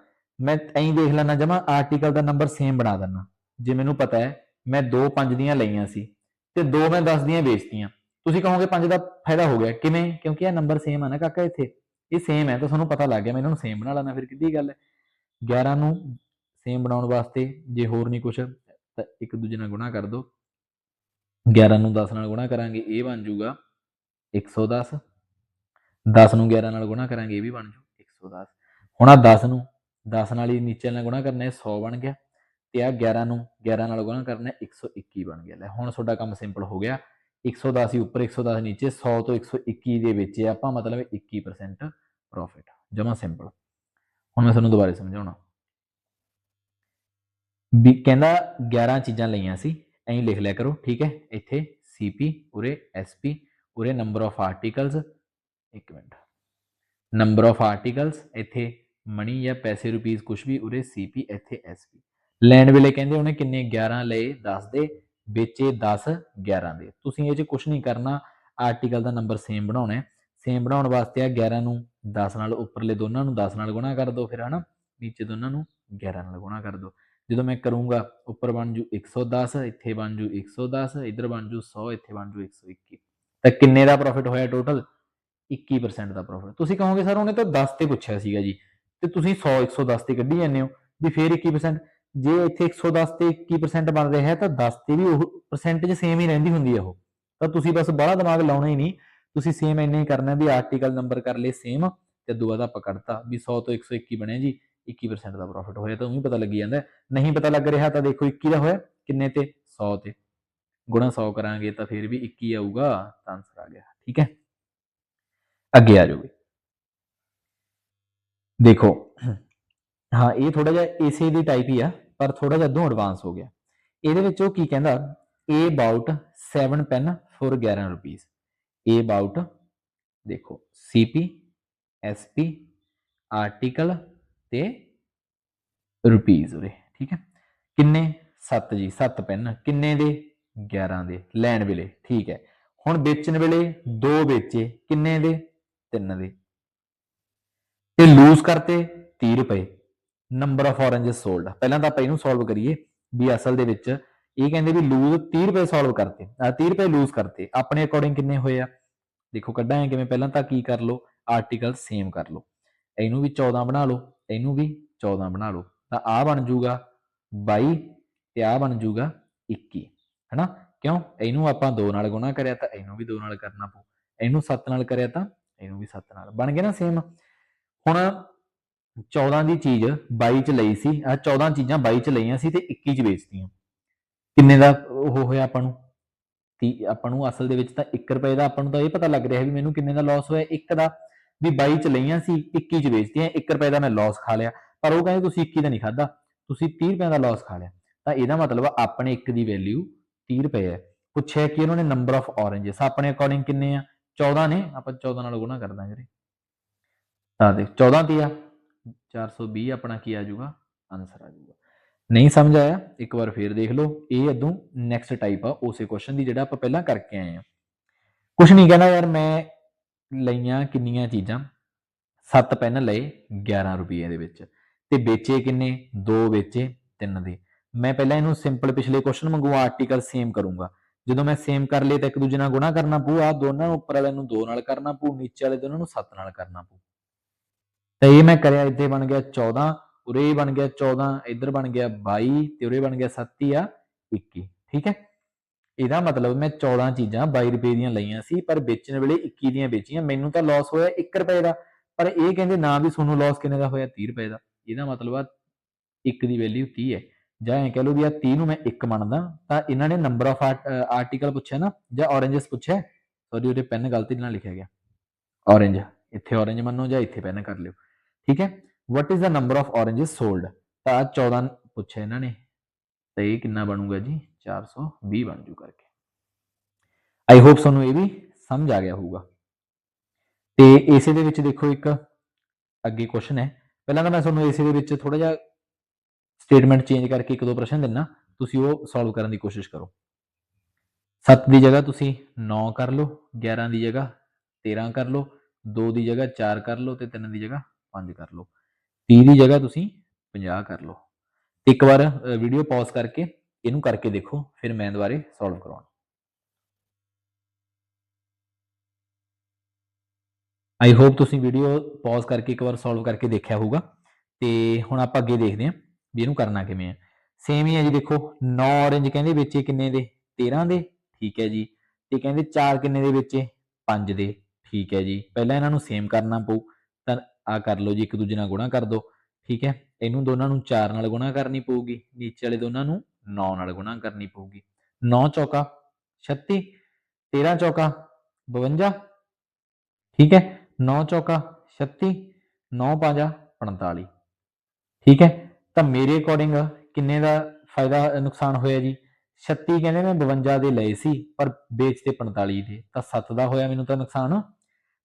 ਮੈਂ ਐਂ ਦੇਖ ਲੈਣਾ ਜਮਾ ਆਰਟੀਕਲ ਦਾ ਨੰਬਰ ਸੇਮ ਬਣਾ ਦਿੰਦਾ। ਜੇ ਮੈਨੂੰ ਪਤਾ ਹੈ, ਮੈਂ 2 5 ਦੀਆਂ ਲਈਆਂ ਸੀ ਤੇ 2 ਮੈਂ 10 ਦੀਆਂ ਵੇਚਤੀਆਂ। ਤੁਸੀਂ ਕਹੋਗੇ 5 ਦਾ ਫਾਇਦਾ ਹੋ ਗਿਆ। ਕਿਵੇਂ? ਕਿਉਂਕਿ ਇਹ ਨੰਬਰ ਸੇਮ ਆ ਨਾ ਕਾਕਾ ਇੱਥੇ। ਇਹ ਸੇਮ ਹੈ ਤਾਂ ਤੁਹਾਨੂੰ ਪਤਾ ਲੱਗ ਗਿਆ, ਮੈਂ ਇਹਨਾਂ ਨੂੰ ਸੇਮ ਬਣਾ ਲੈਣਾ ਫਿਰ ਕਿੱਡੀ ਗੱਲ ਹੈ। 11 ਨੂੰ ਸੇਮ ਬਣਾਉਣ ਵਾਸਤੇ ਜੇ ਹੋਰ ਨਹੀਂ ਕੁਝ ਤਾਂ ਇੱਕ ਦੂਜੇ ਨਾਲ ਗੁਣਾ ਕਰ ਦਿਓ 11 ਨੂੰ 10 ਨਾਲ ਗੁਣਾ ਕਰਾਂਗੇ, ਇਹ ਬਣ ਜਾਊਗਾ 110 10 ਨੂੰ 11 ਨਾਲ ਗੁਣਾ ਕਰਾਂਗੇ, ਇਹ ਵੀ ਬਣ ਜੂ 110 ਹੁਣ ਆ 10 ਨੂੰ 10 ਨਾਲ ਹੀ ਨੀਚੇ ਨਾਲ ਗੁਣਾ ਕਰਨਾ ਹੈ 100 ਬਣ ਗਿਆ। ਤੇ ਆ 11 ਨੂੰ 11 ਨਾਲ ਗੁਣਾ ਕਰਨਾ ਹੈ 121 ਬਣ ਗਿਆ। ਲੈ, ਹੁਣ ਤੁਹਾਡਾ ਕੰਮ ਸਿੰਪਲ ਹੋ ਗਿਆ। 110 ਹੀ ਉੱਪਰ 110 ਨੀਚੇ 100 ਤੋਂ 121 ਦੇ ਵਿੱਚ ਆਪਾਂ ਮਤਲਬ 21% ਪ੍ਰੋਫਿਟ ਜਮਾ ਸਿੰਪਲ ਹੁਣ ਮੈਂ ਤੁਹਾਨੂੰ ਦੁਬਾਰਾ ਸਮਝਾਉਣਾ। ਵੀ ਕਹਿੰਦਾ 11 ਚੀਜ਼ਾਂ ਲਈਆਂ ਸੀ, ਐਂ ਲਿਖ ਲਿਆ ਕਰੋ, ਠੀਕ ਹੈ? ਇੱਥੇ ਸੀਪੀ ਉਰੇ ਐਸਪੀ ਉਰੇ ਨੰਬਰ ਆਫ ਆਰਟੀਕਲਸ ਇੱਕ ਮਿੰਟ। ਨੰਬਰ ਆਫ ਆਰਟੀਕਲਸ ਇੱਥੇ ਮਨੀ ਜਾਂ ਪੈਸੇ ਰੁਪੀਸ ਕੁਛ ਵੀ, ਉਰੇ ਸੀਪੀ ਇੱਥੇ ਐਸਪੀ ਲੈਣ ਵੇਲੇ ਕਹਿੰਦੇ ਉਹਨੇ ਕਿੰਨੇ? 11 ਲਏ 10 ਦੇ, ਵੇਚੇ 10 11 ਦੇ। ਤੁਸੀਂ ਇਹ 'ਚ ਕੁਝ ਨਹੀਂ ਕਰਨਾ ਆਰਟੀਕਲ ਦਾ ਨੰਬਰ ਸੇਮ ਬਣਾਉਣਾ ਹੈ। ਸੇਮ ਬਣਾਉਣ ਵਾਸਤੇ ਆ 11 ਨੂੰ 10 ਨਾਲ ਉੱਪਰਲੇ ਦੋਨਾਂ ਨੂੰ 10 ਨਾਲ ਗੁਣਾ ਕਰ ਦਿਓ ਫਿਰ, ਹਨਾ? ਨੀਚੇ ਦੋਨਾਂ ਨੂੰ 11 ਨਾਲ ਗੁਣਾ ਕਰ ਦਿਓ ਜਦੋਂ ਮੈਂ ਕਰੂੰਗਾ, ਉੱਪਰ ਬਣ ਜੂ 110 ਇੱਥੇ ਬਣ ਜੂ 110 ਇੱਧਰ ਬਣ ਜੂ 100 ਇੱਥੇ ਬਣ ਜੂ 121 ਤਾਂ ਕਿੰਨੇ ਦਾ ਪ੍ਰੋਫਿਟ ਹੋਇਆ ਟੋਟਲ 21% ਦਾ ਪ੍ਰੋਫਿਟ ਤੁਸੀਂ ਕਹੋਗੇ, ਸਰ, ਉਹਨੇ ਤਾਂ 10 ਤੇ ਪੁੱਛਿਆ ਸੀਗਾ ਜੀ। ਤੇ ਤੁਸੀਂ 100 110 ਤੇ ਕੱਢੀ ਜਾਂਦੇ ਹੋ। ਵੀ ਫੇਰ 21% ਜੇ ਇੱਥੇ 110 ਤੇ 21% ਬਣ ਰਿਹਾ ਹੈ, ਤਾਂ 10 ਤੇ ਵੀ ਉਹ ਪਰਸੈਂਟੇਜ ਸੇਮ ਹੀ ਰਹਿੰਦੀ ਹੁੰਦੀ ਹੈ ਉਹ। ਤਾਂ ਤੁਸੀਂ ਬਸ ਬੜਾ ਦਿਮਾਗ ਲਾਉਣਾ ਹੀ ਨਹੀਂ। ਤੁਸੀਂ ਸੇਮ ਇੰਨੇ ਹੀ ਕਰਨਾ ਵੀ ਆਰਟੀਕਲ ਨੰਬਰ ਕਰ ਲਏ ਸੇਮ ਤੇ ਦੂਆ ਦਾ ਪਕੜਤਾ ਵੀ 100 ਤੋਂ 121 ਬਣਿਆ ਜੀ 21% ਦਾ ਪ੍ਰੋਫਿਟ ਹੋਇਆ ਤਾਂ ਉਹ ਵੀ ਪਤਾ ਲੱਗੀ ਜਾਂਦਾ ਨਹੀਂ ਪਤਾ ਲੱਗ ਰਿਹਾ ਤਾਂ ਦੇਖੋ 21 ਦਾ ਹੋਇਆ, ਕਿੰਨੇ ਤੇ? 100 ਤੇ। ਗੁਣਾ 100 ਕਰਾਂਗੇ ਤਾਂ ਫਿਰ ਵੀ 21 ਆਊਗਾ ਤਾਂ ਆਨਸਰ ਆ ਗਿਆ, ਠੀਕ ਹੈ? ਅੱਗੇ ਆ ਜਾਓਗੇ ਦੇਖੋ, ਹਾਂ, ਇਹ ਥੋੜਾ ਜਿਹਾ ਏਸੇ ਦੀ ਟਾਈਪ ਹੀ ਆ, ਪਰ ਥੋੜਾ ਜਿਹਾ ਅੱਧੋਂ ਐਡਵਾਂਸ ਹੋ ਗਿਆ। ਇਹਦੇ ਵਿੱਚ ਉਹ ਕੀ ਕਹਿੰਦਾ, a about 7 pen for 11 rupees a about ਦੇਖੋ cp sp ਆਰਟੀਕਲ ਤੇ ਰੁਪੀਸ ਉਰੇ, ਠੀਕ ਹੈ? ਕਿੰਨੇ? 7 ਜੀ 7 ਪੈਨ। ਕਿੰਨੇ ਦੇ? 11 ਦੇ। ਲੈਣ ਵੇਲੇ, ਠੀਕ ਹੈ। ਹੁਣ ਵੇਚਣ ਵੇਲੇ ਦੋ ਵੇਚੇ, ਕਿੰਨੇ ਦੇ? 3 ਦੇ। ਤੇ ਲੂਜ਼ ਕਰਤੇ 30 ਰੁਪਏ। ਨੰਬਰ ਆਫ oranges ਸੋਲਡ ਪਹਿਲਾਂ ਤਾਂ ਆਪਾਂ ਇਹਨੂੰ ਸੋਲਵ ਕਰੀਏ ਵੀ ਅਸਲ ਦੇ ਵਿੱਚ ਇਹ ਕਹਿੰਦੇ ਵੀ ਲੂਜ਼ 30 ਰੁਪਏ ਸੋਲਵ ਕਰਤੇ ਆ 30 ਰੁਪਏ ਲੂਜ਼ ਕਰਤੇ। ਆਪਣੇ ਅਕੋਰਡਿੰਗ ਕਿੰਨੇ ਹੋਏ ਆ? ਦੇਖੋ ਕੱਢਾਂਗੇ ਕਿਵੇਂ, ਪਹਿਲਾਂ ਤਾਂ ਕੀ ਕਰ ਲਓ? ਆਰਟੀਕਲ ਸੇਮ ਕਰ ਲਓ। ਇਹਨੂੰ ਵੀ 14 ਬਣਾ ਲਓ, ਇਹਨੂੰ ਵੀ 14 ਬਣਾ ਲਓ। ਤਾਂ ਆ ਬਣ ਜਾਊਗਾ 22 ਤੇ ਆ ਬਣ ਜਾਊਗਾ 21 ਹੈਨਾ? ਕਿਉਂ? ਇਹਨੂੰ ਆਪਾਂ 2 ਨਾਲ ਗੁਣਾ ਕਰਿਆ ਤਾਂ ਇਹਨੂੰ ਵੀ 2 ਨਾਲ ਕਰਨਾ ਪਊ। ਇਹਨੂੰ 7 ਨਾਲ ਕਰਿਆ ਤਾਂ ਇਹਨੂੰ ਵੀ 7 ਨਾਲ। ਬਣ ਗਿਆ ਨਾ ਸੇਮ ਹੁਣ 14 ਦੀ ਚੀਜ਼ 22 ਚ ਲਈ ਸੀ ਆ 14 ਚੀਜ਼ਾਂ 22 ਚ ਲਈਆਂ ਸੀ ਤੇ 21 ਚ ਵੇਚਤੀਆਂ। ਕਿੰਨੇ ਦਾ ਉਹ ਹੋਇਆ ਆਪਾਂ ਨੂੰ? ਤੀ, ਆਪਾਂ ਨੂੰ ਅਸਲ ਦੇ ਵਿੱਚ ਤਾਂ 1 ਰੁਪਏ ਦਾ ਆਪਾਂ ਨੂੰ ਤਾਂ ਇਹ ਪਤਾ ਲੱਗ ਰਿਹਾ ਵੀ ਮੈਨੂੰ ਕਿੰਨੇ ਦਾ ਲਾਸ ਹੋਇਆ। 1 ਦਾ ਵੀ 22 ਚ ਲਈਆਂ ਸੀ 21 ਚ ਵੇਚਤੀਆਂ 1 ਰੁਪਏ ਦਾ ਮੈਂ ਲਾਸ ਖਾ ਲਿਆ। ਪਰ ਉਹ ਕਹਿੰਦੇ ਤੁਸੀਂ 21 ਦਾ ਨਹੀਂ ਖਾਦਾ ਤੁਸੀਂ 30 ਰੁਪਏ ਦਾ ਲਾਸ ਖਾ ਲਿਆ। ਤਾਂ ਇਹਦਾ ਮਤਲਬ ਆਪਣੇ 1 ਦੀ ਵੈਲਿਊ 30 ਰੁਪਏ ਹੈ। ਪੁੱਛਿਆ ਕਿ ਉਹਨਾਂ ਨੇ ਨੰਬਰ ਆਫ oranges, ਆਪਣੇ ਅਕੋਰਡਿੰਗ ਕਿੰਨੇ ਆ? 14 ਨੇ, ਆਪਾਂ 14 ਨਾਲ ਗੁਣਾ ਕਰ ਦਾਂਗੇ ਤਾਂ ਦੇਖ 14 ਤੇ ਆ 420 ਆਪਣਾ ਕੀ ਆ ਜਾਊਗਾ? ਆਨਸਰ ਆ ਜਾਊਗਾ। ਨਹੀਂ ਸਮਝ ਆਇਆ? ਇੱਕ ਵਾਰ ਫੇਰ ਦੇਖ ਲਓ। ਇਹ ਅਦੋਂ ਨੈਕਸਟ ਟਾਈਪ ਆ। ਉਸੇ ਕੁਐਸਚਨ ਦੀ ਜਿਹੜਾ ਆਪਾਂ ਪਹਿਲਾਂ ਕਰਕੇ ਆਏ ਆ। ਕੁਝ ਨਹੀਂ ਕਹਿੰਦਾ ਯਾਰ, ਮੈਂ ਲਈਆਂ ਕਿੰਨੀਆਂ ਚੀਜ਼ਾਂ? 7 ਪੈਨ ਲਏ 11 ਰੁਪਏ ਦੇ ਵਿੱਚ। ਤੇ ਵੇਚੇ ਕਿੰਨੇ? 2 ਵੇਚੇ 3 ਦੇ। ਮੈਂ ਪਹਿਲਾਂ ਇਹਨੂੰ ਸਿੰਪਲ ਪਿਛਲੇ ਕੁਐਸਚਨ ਵਾਂਗੂ ਆਰਟੀਕਲ ਸੇਮ ਕਰੂੰਗਾ। ਜਦੋਂ ਮੈਂ ਸੇਮ ਕਰ ਲਏ ਤਾਂ ਇੱਕ ਦੂਜੇ ਨਾਲ ਗੁਣਾ ਕਰਨਾ ਪਊ। ਆ ਦੋਨਾਂ ਨੂੰ ਉੱਪਰ ਵਾਲੇ ਨੂੰ 2 ਨਾਲ ਕਰਨਾ ਪਊ। ਨੀਚੇ ਵਾਲੇ ਦੋਨਾਂ ਨੂੰ 7 ਨਾਲ ਕਰਨਾ ਪਊ। ਤਾਂ ਇਹ ਮੈਂ ਕਰਿਆ, ਇੱਥੇ ਬਣ ਗਿਆ 14 ਉਰੇ ਬਣ ਗਿਆ 14 ਇੱਧਰ ਬਣ ਗਿਆ 22 ਤੇ ਉਰੇ ਬਣ ਗਿਆ 7 ਆ 21 ਠੀਕ ਹੈ? ਇਹਦਾ ਮਤਲਬ ਮੈਂ 14 ਚੀਜ਼ਾਂ 22 ਰੁਪਏ ਦੀਆਂ ਲਈਆਂ ਸੀ, ਪਰ ਵੇਚਣ ਵੇਲੇ 21 ਦੀਆਂ ਵੇਚੀਆਂ, ਮੈਨੂੰ ਤਾਂ ਲਾਸ ਹੋਇਆ 1 ਰੁਪਏ ਦਾ, ਪਰ ਇਹ ਕਹਿੰਦੇ ਨਾ ਵੀ ਤੁਹਾਨੂੰ ਲਾਸ ਕਿੰਨੇ ਦਾ ਹੋਇਆ 30 ਰੁਪਏ ਦਾ, ਇਹਦਾ ਮਤਲਬ ਆ ਇੱਕ ਦੀ ਵੈਲਿਊ 30 ਹੈ, ਜਾਂ ਐਂ ਕਹਿ ਲਓ ਵੀ ਆ 30 ਨੂੰ ਮੈਂ ਇੱਕ ਮੰਨਦਾ, ਤਾਂ ਇਹਨਾਂ ਨੇ ਨੰਬਰ ਆਫ ਆਰਟੀਕਲ ਪੁੱਛਿਆ ਨਾ, ਜਾਂ oranges ਪੁੱਛਿਆ ਸੌਰੀ ਉਹਦੇ ਪੈਨ ਗਲਤੀ ਨਾਲ ਲਿਖਿਆ ਗਿਆ, orange, ਇੱਥੇ orange ਮੰਨੋ ਜਾਂ ਇੱਥੇ ਪੈਨ ਕਰ ਲਿਓ, ਠੀਕ ਹੈ? What is the number of oranges sold? ਤਾਂ ਆਹ 14 ਪੁੱਛਿਆ ਇਹਨਾਂ ਨੇ। ਤੇ ਇਹ ਕਿੰਨਾ ਬਣੂਗਾ ਜੀ? 420 ਬਣ ਜੂ ਕਰਕੇ। ਆਈ ਹੋਪ ਤੁਹਾਨੂੰ ਇਹ ਵੀ ਸਮਝ ਆ ਗਿਆ ਹੋਊਗਾ। ਤੇ ਇਸੇ ਦੇ ਵਿੱਚ ਦੇਖੋ ਇੱਕ ਅੱਗੇ ਕੁਐਸਚਨ ਹੈ। ਪਹਿਲਾਂ ਤਾਂ ਮੈਂ ਤੁਹਾਨੂੰ ਇਸੇ ਦੇ ਵਿੱਚ ਥੋੜਾ ਜਿਹਾ ਸਟੇਟਮੈਂਟ ਚੇਂਜ ਕਰਕੇ ਇੱਕ ਦੋ ਪ੍ਰਸ਼ਨ ਦਿੰਨਾ। ਤੁਸੀਂ ਉਹ ਸੋਲਵ ਕਰਨ ਦੀ ਕੋਸ਼ਿਸ਼ ਕਰੋ। 7 ਦੀ ਜਗ੍ਹਾ ਤੁਸੀਂ 9 ਕਰ ਲਓ 11 ਦੀ ਜਗ੍ਹਾ 13 ਕਰ ਲਓ 2 ਦੀ ਜਗ੍ਹਾ 4 ਕਰ ਲਓ ਤੇ 3 ਦੀ ਜਗ੍ਹਾ 5 ਕਰ ਲਓ। 30 ਦੀ ਜਗ੍ਹਾ ਤੁਸੀਂ 50 ਕਰ ਲਓ। ਇੱਕ ਵਾਰ ਵੀਡੀਓ ਪੌਜ਼ ਕਰਕੇ ਇਹਨੂੰ ਕਰਕੇ ਦੇਖੋ, ਫਿਰ ਮੈਂ ਦੁਬਾਰੇ ਸੋਲਵ ਕਰਾਉਣਾ। ਆਈ ਹੋਪ ਤੁਸੀਂ ਵੀਡੀਓ ਪੌਜ਼ ਕਰਕੇ ਇੱਕ ਵਾਰ ਸੋਲਵ ਕਰਕੇ ਦੇਖਿਆ ਹੋਊਗਾ। ਤੇ ਹੁਣ ਆਪਾਂ ਅੱਗੇ ਦੇਖਦੇ ਹਾਂ ਵੀ ਇਹਨੂੰ ਕਰਨਾ ਕਿਵੇਂ ਹੈ। ਸੇਮ ਹੀ ਹੈ ਜੀ, ਦੇਖੋ 9 orange ਕਹਿੰਦੇ ਵੇਚੇ ਕਿੰਨੇ ਦੇ? 13 ਦੇ? ਠੀਕ ਹੈ ਜੀ। ਤੇ ਕਹਿੰਦੇ 4 ਕਿੰਨੇ ਦੇ ਵੇਚੇ 5 ਦੇ। ਠੀਕ ਹੈ ਜੀ। ਪਹਿਲਾਂ ਇਹਨਾਂ ਨੂੰ ਸੇਮ ਕਰਨਾ ਪਊ। ਆ ਕਰ ਲਓ ਜੀ, ਇੱਕ ਦੂਜੇ ਨਾਲ ਗੁਣਾ ਕਰ ਦਿਓ ਠੀਕ ਹੈ? ਇਹਨੂੰ ਦੋਨਾਂ ਨੂੰ 4 ਨਾਲ ਗੁਣਾ ਕਰਨੀ ਪਊਗੀ, ਨੀਚੇ ਵਾਲੇ ਦੋਨਾਂ ਨੂੰ 9 ਨਾਲ ਗੁਣਾ ਕਰਨੀ ਪਊਗੀ। 9 ਚੌਕਾ 36 13 ਚੌਕਾ 52 ਠੀਕ ਹੈ? 9 ਚੌਕਾ 36 9 ਪੰਜਾ 45 ਠੀਕ ਹੈ? ਤਾਂ ਮੇਰੇ ਅਕੋਰਡਿੰਗ ਕਿੰਨੇ ਦਾ ਫਾਇਦਾ, ਨੁਕਸਾਨ ਹੋਇਆ ਜੀ? 36 ਕਹਿੰਦੇ ਮੈਂ 52 ਦੇ ਲਏ ਸੀ, ਪਰ ਵੇਚਤੇ 45 ਦੇ, ਤਾਂ 7 ਦਾ ਹੋਇਆ ਮੈਨੂੰ ਤਾਂ ਨੁਕਸਾਨ,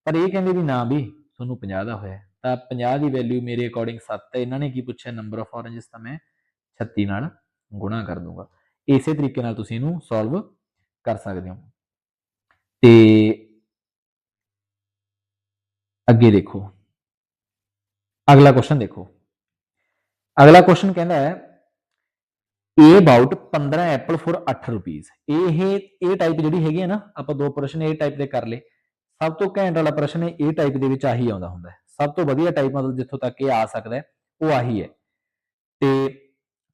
ਪਰ ਇਹ ਕਹਿੰਦੇ ਵੀ ਨਾ ਵੀ, ਤੁਹਾਨੂੰ 50 ਦਾ ਹੋਇਆ। ਤਾਂ 50 ਦੀ ਵੈਲਿਊ ਮੇਰੇ ਅਕੋਰਡਿੰਗ 7 ਹੈ, ਇਹਨਾਂ ਨੇ ਕੀ ਪੁੱਛਿਆ? ਨੰਬਰ ਆਫ oranges ਤਾਂ ਮੈਂ 36 ਨਾਲ ਗੁਣਾ ਕਰ ਦੂੰਗਾ। ਇਸੇ ਤਰੀਕੇ ਨਾਲ ਤੁਸੀਂ ਇਹਨੂੰ ਸੋਲਵ ਕਰ ਸਕਦੇ ਹੋ। ਤੇ ਅੱਗੇ ਦੇਖੋ। ਅਗਲਾ ਕੁਐਸਚਨ ਦੇਖੋ। ਅਗਲਾ ਕੁਐਸਚਨ ਕਹਿੰਦਾ ਹੈ, A about 15 apple for 8 rupees ਇਹ ਇਹ ਟਾਈਪ ਜਿਹੜੀ ਹੈਗੀ ਹੈ ਨਾ, ਆਪਾਂ ਦੋ ਪ੍ਰਸ਼ਨ ਇਹ ਟਾਈਪ ਦੇ ਕਰ ਲਏ। ਸਭ ਤੋਂ ਘੈਂਟ ਵਾਲਾ ਪ੍ਰਸ਼ਨ ਇਹ ਟਾਈਪ ਦੇ ਵਿੱਚ ਆਹੀ ਆਉਂਦਾ ਹੁੰਦਾ ਹੈ। ਸਭ ਤੋਂ ਵਧੀਆ ਟਾਈਪ ਮਤਲਬ ਜਿੱਥੋਂ ਤੱਕ ਇਹ ਆ ਸਕਦਾ ਹੈ, ਉਹ ਆਹੀ ਹੈ। ਤੇ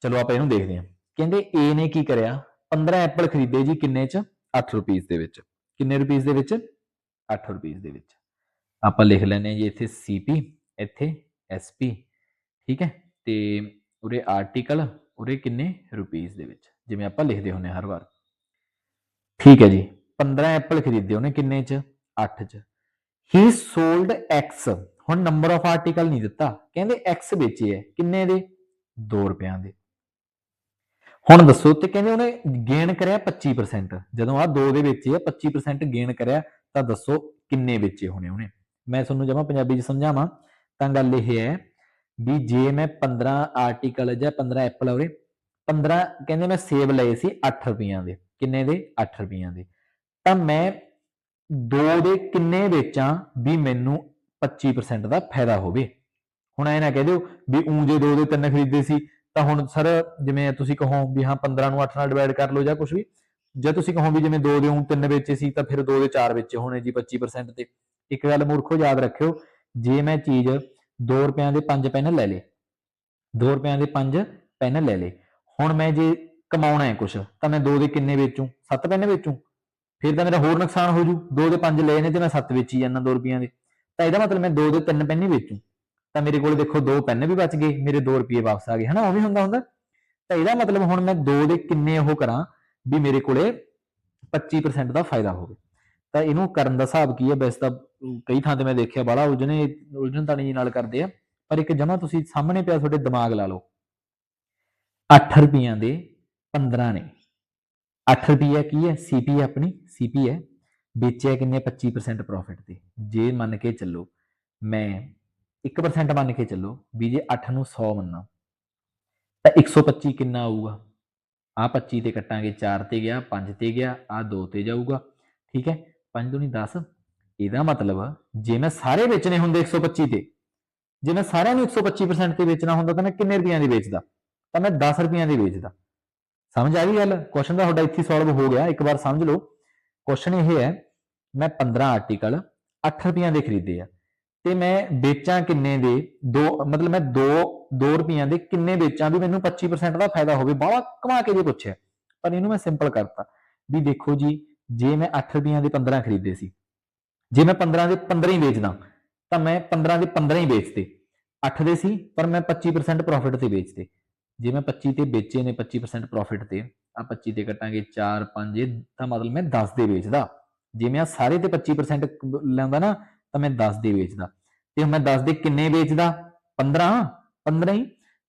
ਚਲੋ ਆਪਾਂ ਇਹਨੂੰ ਦੇਖਦੇ ਹਾਂ। ਕਹਿੰਦੇ A ਨੇ ਕੀ ਕਰਿਆ? 15 ਐਪਲ ਖਰੀਦੇ ਜੀ ਕਿੰਨੇ ਚ? 8 ਰੁਪੀਸ ਦੇ ਵਿੱਚ। ਕਿੰਨੇ ਰੁਪੀਸ ਦੇ ਵਿੱਚ? 8 ਰੁਪੀਸ ਦੇ ਵਿੱਚ। ਆਪਾਂ ਲਿਖ ਲੈਨੇ ਜੀ ਇੱਥੇ CP ਇੱਥੇ SP ਠੀਕ ਹੈ? ਤੇ ਉਰੇ ਆਰਟੀਕਲ ਉਰੇ ਕਿੰਨੇ ਰੁਪੀਸ ਦੇ ਵਿੱਚ? ਜਿਵੇਂ ਆਪਾਂ ਲਿਖਦੇ ਹੁੰਨੇ ਹਰ ਵਾਰ। ਠੀਕ ਹੈ ਜੀ। 15 ਐਪਲ ਖਰੀਦੇ ਉਹਨੇ ਕਿੰਨੇ ਚ? 8 ਚ। ਹੀ ਸੋਲਡ x ਹੁਣ ਨੰਬਰ ਆਫ ਆਰਟੀਕਲ ਨਹੀਂ ਦਿੱਤਾ, ਕਹਿੰਦੇ x ਵੇਚੇ ਹੈ ਕਿੰਨੇ ਦੇ? 2 ਰੁਪਿਆਂ ਦੇ। ਹੁਣ ਦੱਸੋ ਤੇ ਕਹਿੰਦੇ ਉਹਨੇ ਗੇਨ ਕਰਿਆ 25% ਜਦੋਂ ਆ 2 ਦੇ ਵਿੱਚ ਆ 25% ਗੇਨ ਕਰਿਆ, ਤਾਂ ਦੱਸੋ ਕਿੰਨੇ ਵੇਚੇ ਹੋਣੇ ਉਹਨੇ। ਮੈਂ ਤੁਹਾਨੂੰ ਜਮਾ ਪੰਜਾਬੀ ਚ ਸਮਝਾਵਾਂ, ਤਾਂ ਗੱਲ ਇਹ ਹੈ ਵੀ ਜੇ ਮੈਂ 15 ਆਰਟੀਕਲ ਜਾਂ 15 ਐਪਲ ਹੋਰੇ 15 ਕਹਿੰਦੇ ਮੈਂ ਸੇਬ ਲਏ ਸੀ 8 ਰੁਪਈਆਂ ਦੇ, ਕਿੰਨੇ ਦੇ? 8 ਰੁਪਈਆਂ ਦੇ। ਤਾਂ ਮੈਂ 2 ਦੇ ਕਿੰਨੇ ਵੇਚਾਂ ਵੀ ਮੈਨੂੰ 25% ਦਾ ਫਾਇਦਾ ਹੋਵੇ। ਹੁਣ ਐ ਨਾ ਕਹਿ ਦਿਓ ਵੀ ਊਂ ਜੇ ਦੋ ਦੇ ਤਿੰਨ ਖਰੀਦੇ ਸੀ, ਤਾਂ ਹੁਣ ਸਰ ਜਿਵੇਂ ਤੁਸੀਂ ਕਹੋ ਵੀ ਹਾਂ 15 ਨੂੰ 8 ਨਾਲ ਡਿਵਾਈਡ ਕਰ ਲਓ ਜਾਂ ਕੁਝ ਵੀ, ਜੇ ਤੁਸੀਂ ਕਹੋ ਵੀ ਜਿਵੇਂ 2 ਦੇ ਊਂ 3 ਵੇਚੇ ਸੀ, ਤਾਂ ਫਿਰ 2 ਦੇ 4 ਵੇਚੇ ਹੋਣੇ ਜੀ 25% ਤੇ। ਇੱਕ ਗੱਲ ਮੂਰਖੋ ਯਾਦ ਰੱਖਿਓ, ਜੇ ਮੈਂ ਚੀਜ਼ 2 ਰੁਪਿਆਂ ਦੇ 5 ਪੈਨ ਲੈ ਲੇ 2 ਰੁਪਿਆਂ ਦੇ 5 ਪੈਨ ਲੈ ਲੇ, ਹੁਣ ਮੈਂ ਜੇ ਕਮਾਉਣਾ ਹੈ ਕੁਝ ਤਾਂ ਮੈਂ 2 ਦੇ ਕਿੰਨੇ ਵੇਚੂ? 7 ਪੈਨ ਵੇਚੂ? ਫਿਰ ਤਾਂ ਮੇਰਾ ਹੋਰ ਨੁਕਸਾਨ ਹੋ ਜੂ 2 ਦੇ 5 ਲਏ ਨੇ ਤੇ ਮੈਂ 7 ਵੇਚੀ ਜਾਂਦਾ 2 ਰੁਪਿਆਂ ਦੇ। ਤਾਂ ਇਹਦਾ ਮਤਲਬ ਮੈਂ ਦੋ ਦੇ ਤਿੰਨ ਪੈਨ ਹੀ ਵੇਚੂ। ਤਾਂ ਮੇਰੇ ਕੋਲ ਦੇਖੋ ਦੋ ਪੈਨ ਵੀ ਬਚ ਗਏ, ਮੇਰੇ 2 ਰੁਪਏ ਵਾਪਸ ਆ ਗਏ, ਹਨਾ, ਉਹ ਵੀ ਹੁੰਦਾ ਹੁੰਦਾ। ਤਾਂ ਇਹਦਾ ਮਤਲਬ ਹੁਣ ਮੈਂ ਦੋ ਦੇ ਕਿੰਨੇ ਉਹ ਕਰਾਂ ਵੀ ਮੇਰੇ ਕੋਲੇ 25% ਦਾ ਫਾਇਦਾ ਹੋਵੇ। ਤਾਂ ਇਹਨੂੰ ਕਰਨ ਦਾ ਹਿਸਾਬ ਕੀ ਹੈ? ਵੈਸੇ ਤਾਂ ਕਈ ਥਾਂ ਤੇ ਮੈਂ ਦੇਖਿਆ ਬੜਾ ਉਲਝਣੇ ਉਲਝਣ ਤਾਣੀ ਨਾਲ ਕਰਦੇ ਆ। ਪਰ ਇੱਕ ਜਮਾ ਤੁਸੀਂ ਸਾਹਮਣੇ ਪਿਆ ਤੁਹਾਡੇ ਦਿਮਾਗ ਲਾ ਲਓ। 8 ਰੁਪਈਆਂ ਦੇ 15 ਨੇ। 8 ਰੁਪਈਆ ਕੀ ਹੈ? ਸੀਪੀ ਆਪਣੀ ਸੀਪੀ ਹੈ ਵੇਚਿਆ ਕਿੰਨੇ? 25% ਪ੍ਰੋਫਿਟ ਤੇ। ਜੇ ਮੰਨ ਕੇ ਚੱਲੋ, ਮੈਂ 1% ਮੰਨ ਕੇ ਚੱਲੋ ਵੀ ਜੇ 8 ਨੂੰ 100 ਮੰਨਾਂ, ਤਾਂ 125 ਕਿੰਨਾ ਆਊਗਾ? ਆ 25 ਤੇ ਕੱਟਾਂਗੇ 4 ਤੇ ਗਿਆ 5 ਤੇ ਗਿਆ ਆ 2 ਤੇ ਜਾਊਗਾ। ਠੀਕ ਹੈ? 5 ਦੂਣੀ 10 ਇਹਦਾ ਮਤਲਬ ਜੇ ਮੈਂ ਸਾਰੇ ਵੇਚਣੇ ਹੁੰਦੇ 125 ਤੇ, ਜੇ ਮੈਂ ਸਾਰਿਆਂ ਨੂੰ 125% ਤੇ ਵੇਚਣਾ ਹੁੰਦਾ ਤਾਂ ਮੈਂ ਕਿੰਨੇ ਰੁਪਈਆਂ ਦੀ ਵੇਚਦਾ? ਤਾਂ ਮੈਂ 10 ਰੁਪਈਆਂ ਦੀ ਵੇਚਦਾ। ਸਮਝ ਆ ਗਈ ਗੱਲ? ਕੁਐਸਚਨ ਦਾ ਤੁਹਾਡਾ ਇੱਥੇ ਸੋਲਵ ਹੋ ਗਿਆ। ਇੱਕ ਵਾਰ ਸਮਝ ਲਓ। ਕੁਐਸਚਨ ਇਹ ਹੈ ਮੈਂ 15 ਆਰਟੀਕਲ 8 ਰੁਪਈਆਂ ਦੇ ਖਰੀਦੇ ਆ। ਤੇ ਮੈਂ ਵੇਚਾਂ ਕਿੰਨੇ ਦੇ? ਦੋ, ਮਤਲਬ ਮੈਂ 2 2 ਰੁਪਈਆਂ ਦੇ ਕਿੰਨੇ ਵੇਚਾਂ ਵੀ ਮੈਨੂੰ 25% ਦਾ ਫਾਇਦਾ ਹੋਵੇ, ਬਾਹਲਾ ਕਮਾ ਕੇ ਜੇ ਪੁੱਛਿਆ। ਪਰ ਇਹਨੂੰ ਮੈਂ ਸਿੰਪਲ ਕਰਤਾ ਵੀ ਦੇਖੋ ਜੀ, ਜੇ ਮੈਂ 8 ਰੁਪਈਆਂ ਦੇ 15 ਖਰੀਦੇ ਸੀ, ਜੇ ਮੈਂ 15 ਦੇ 15 ਹੀ ਵੇਚਦਾ, ਤਾਂ ਮੈਂ 15 ਦੇ 15 ਹੀ ਵੇਚਤੇ। 8 ਦੇ ਸੀ, ਪਰ ਮੈਂ 25% ਪ੍ਰੋਫਿਟ ਤੇ ਵੇਚਤੇ। ਜੇ ਮੈਂ 25 ਤੇ ਵੇਚੇ ਨੇ 25% ਪ੍ਰੋਫਿਟ ਤੇ ਆ 25 ਤੇ ਕੱਟਾਂਗੇ 4 5 ਤਾਂ ਮਤਲਬ ਮੈਂ 10 ਦੇ ਵੇਚਦਾ। ਜੇ ਮੈਂ ਸਾਰੇ ਤੇ 25% ਕ- ਲੈਂਦਾ ਨਾ, ਤਾਂ ਮੈਂ 10 ਦੇ ਵੇਚਦਾ। ਤੇ ਮੈਂ 10 ਦੇ ਕਿੰਨੇ ਵੇਚਦਾ? 15 15 ਹੀ?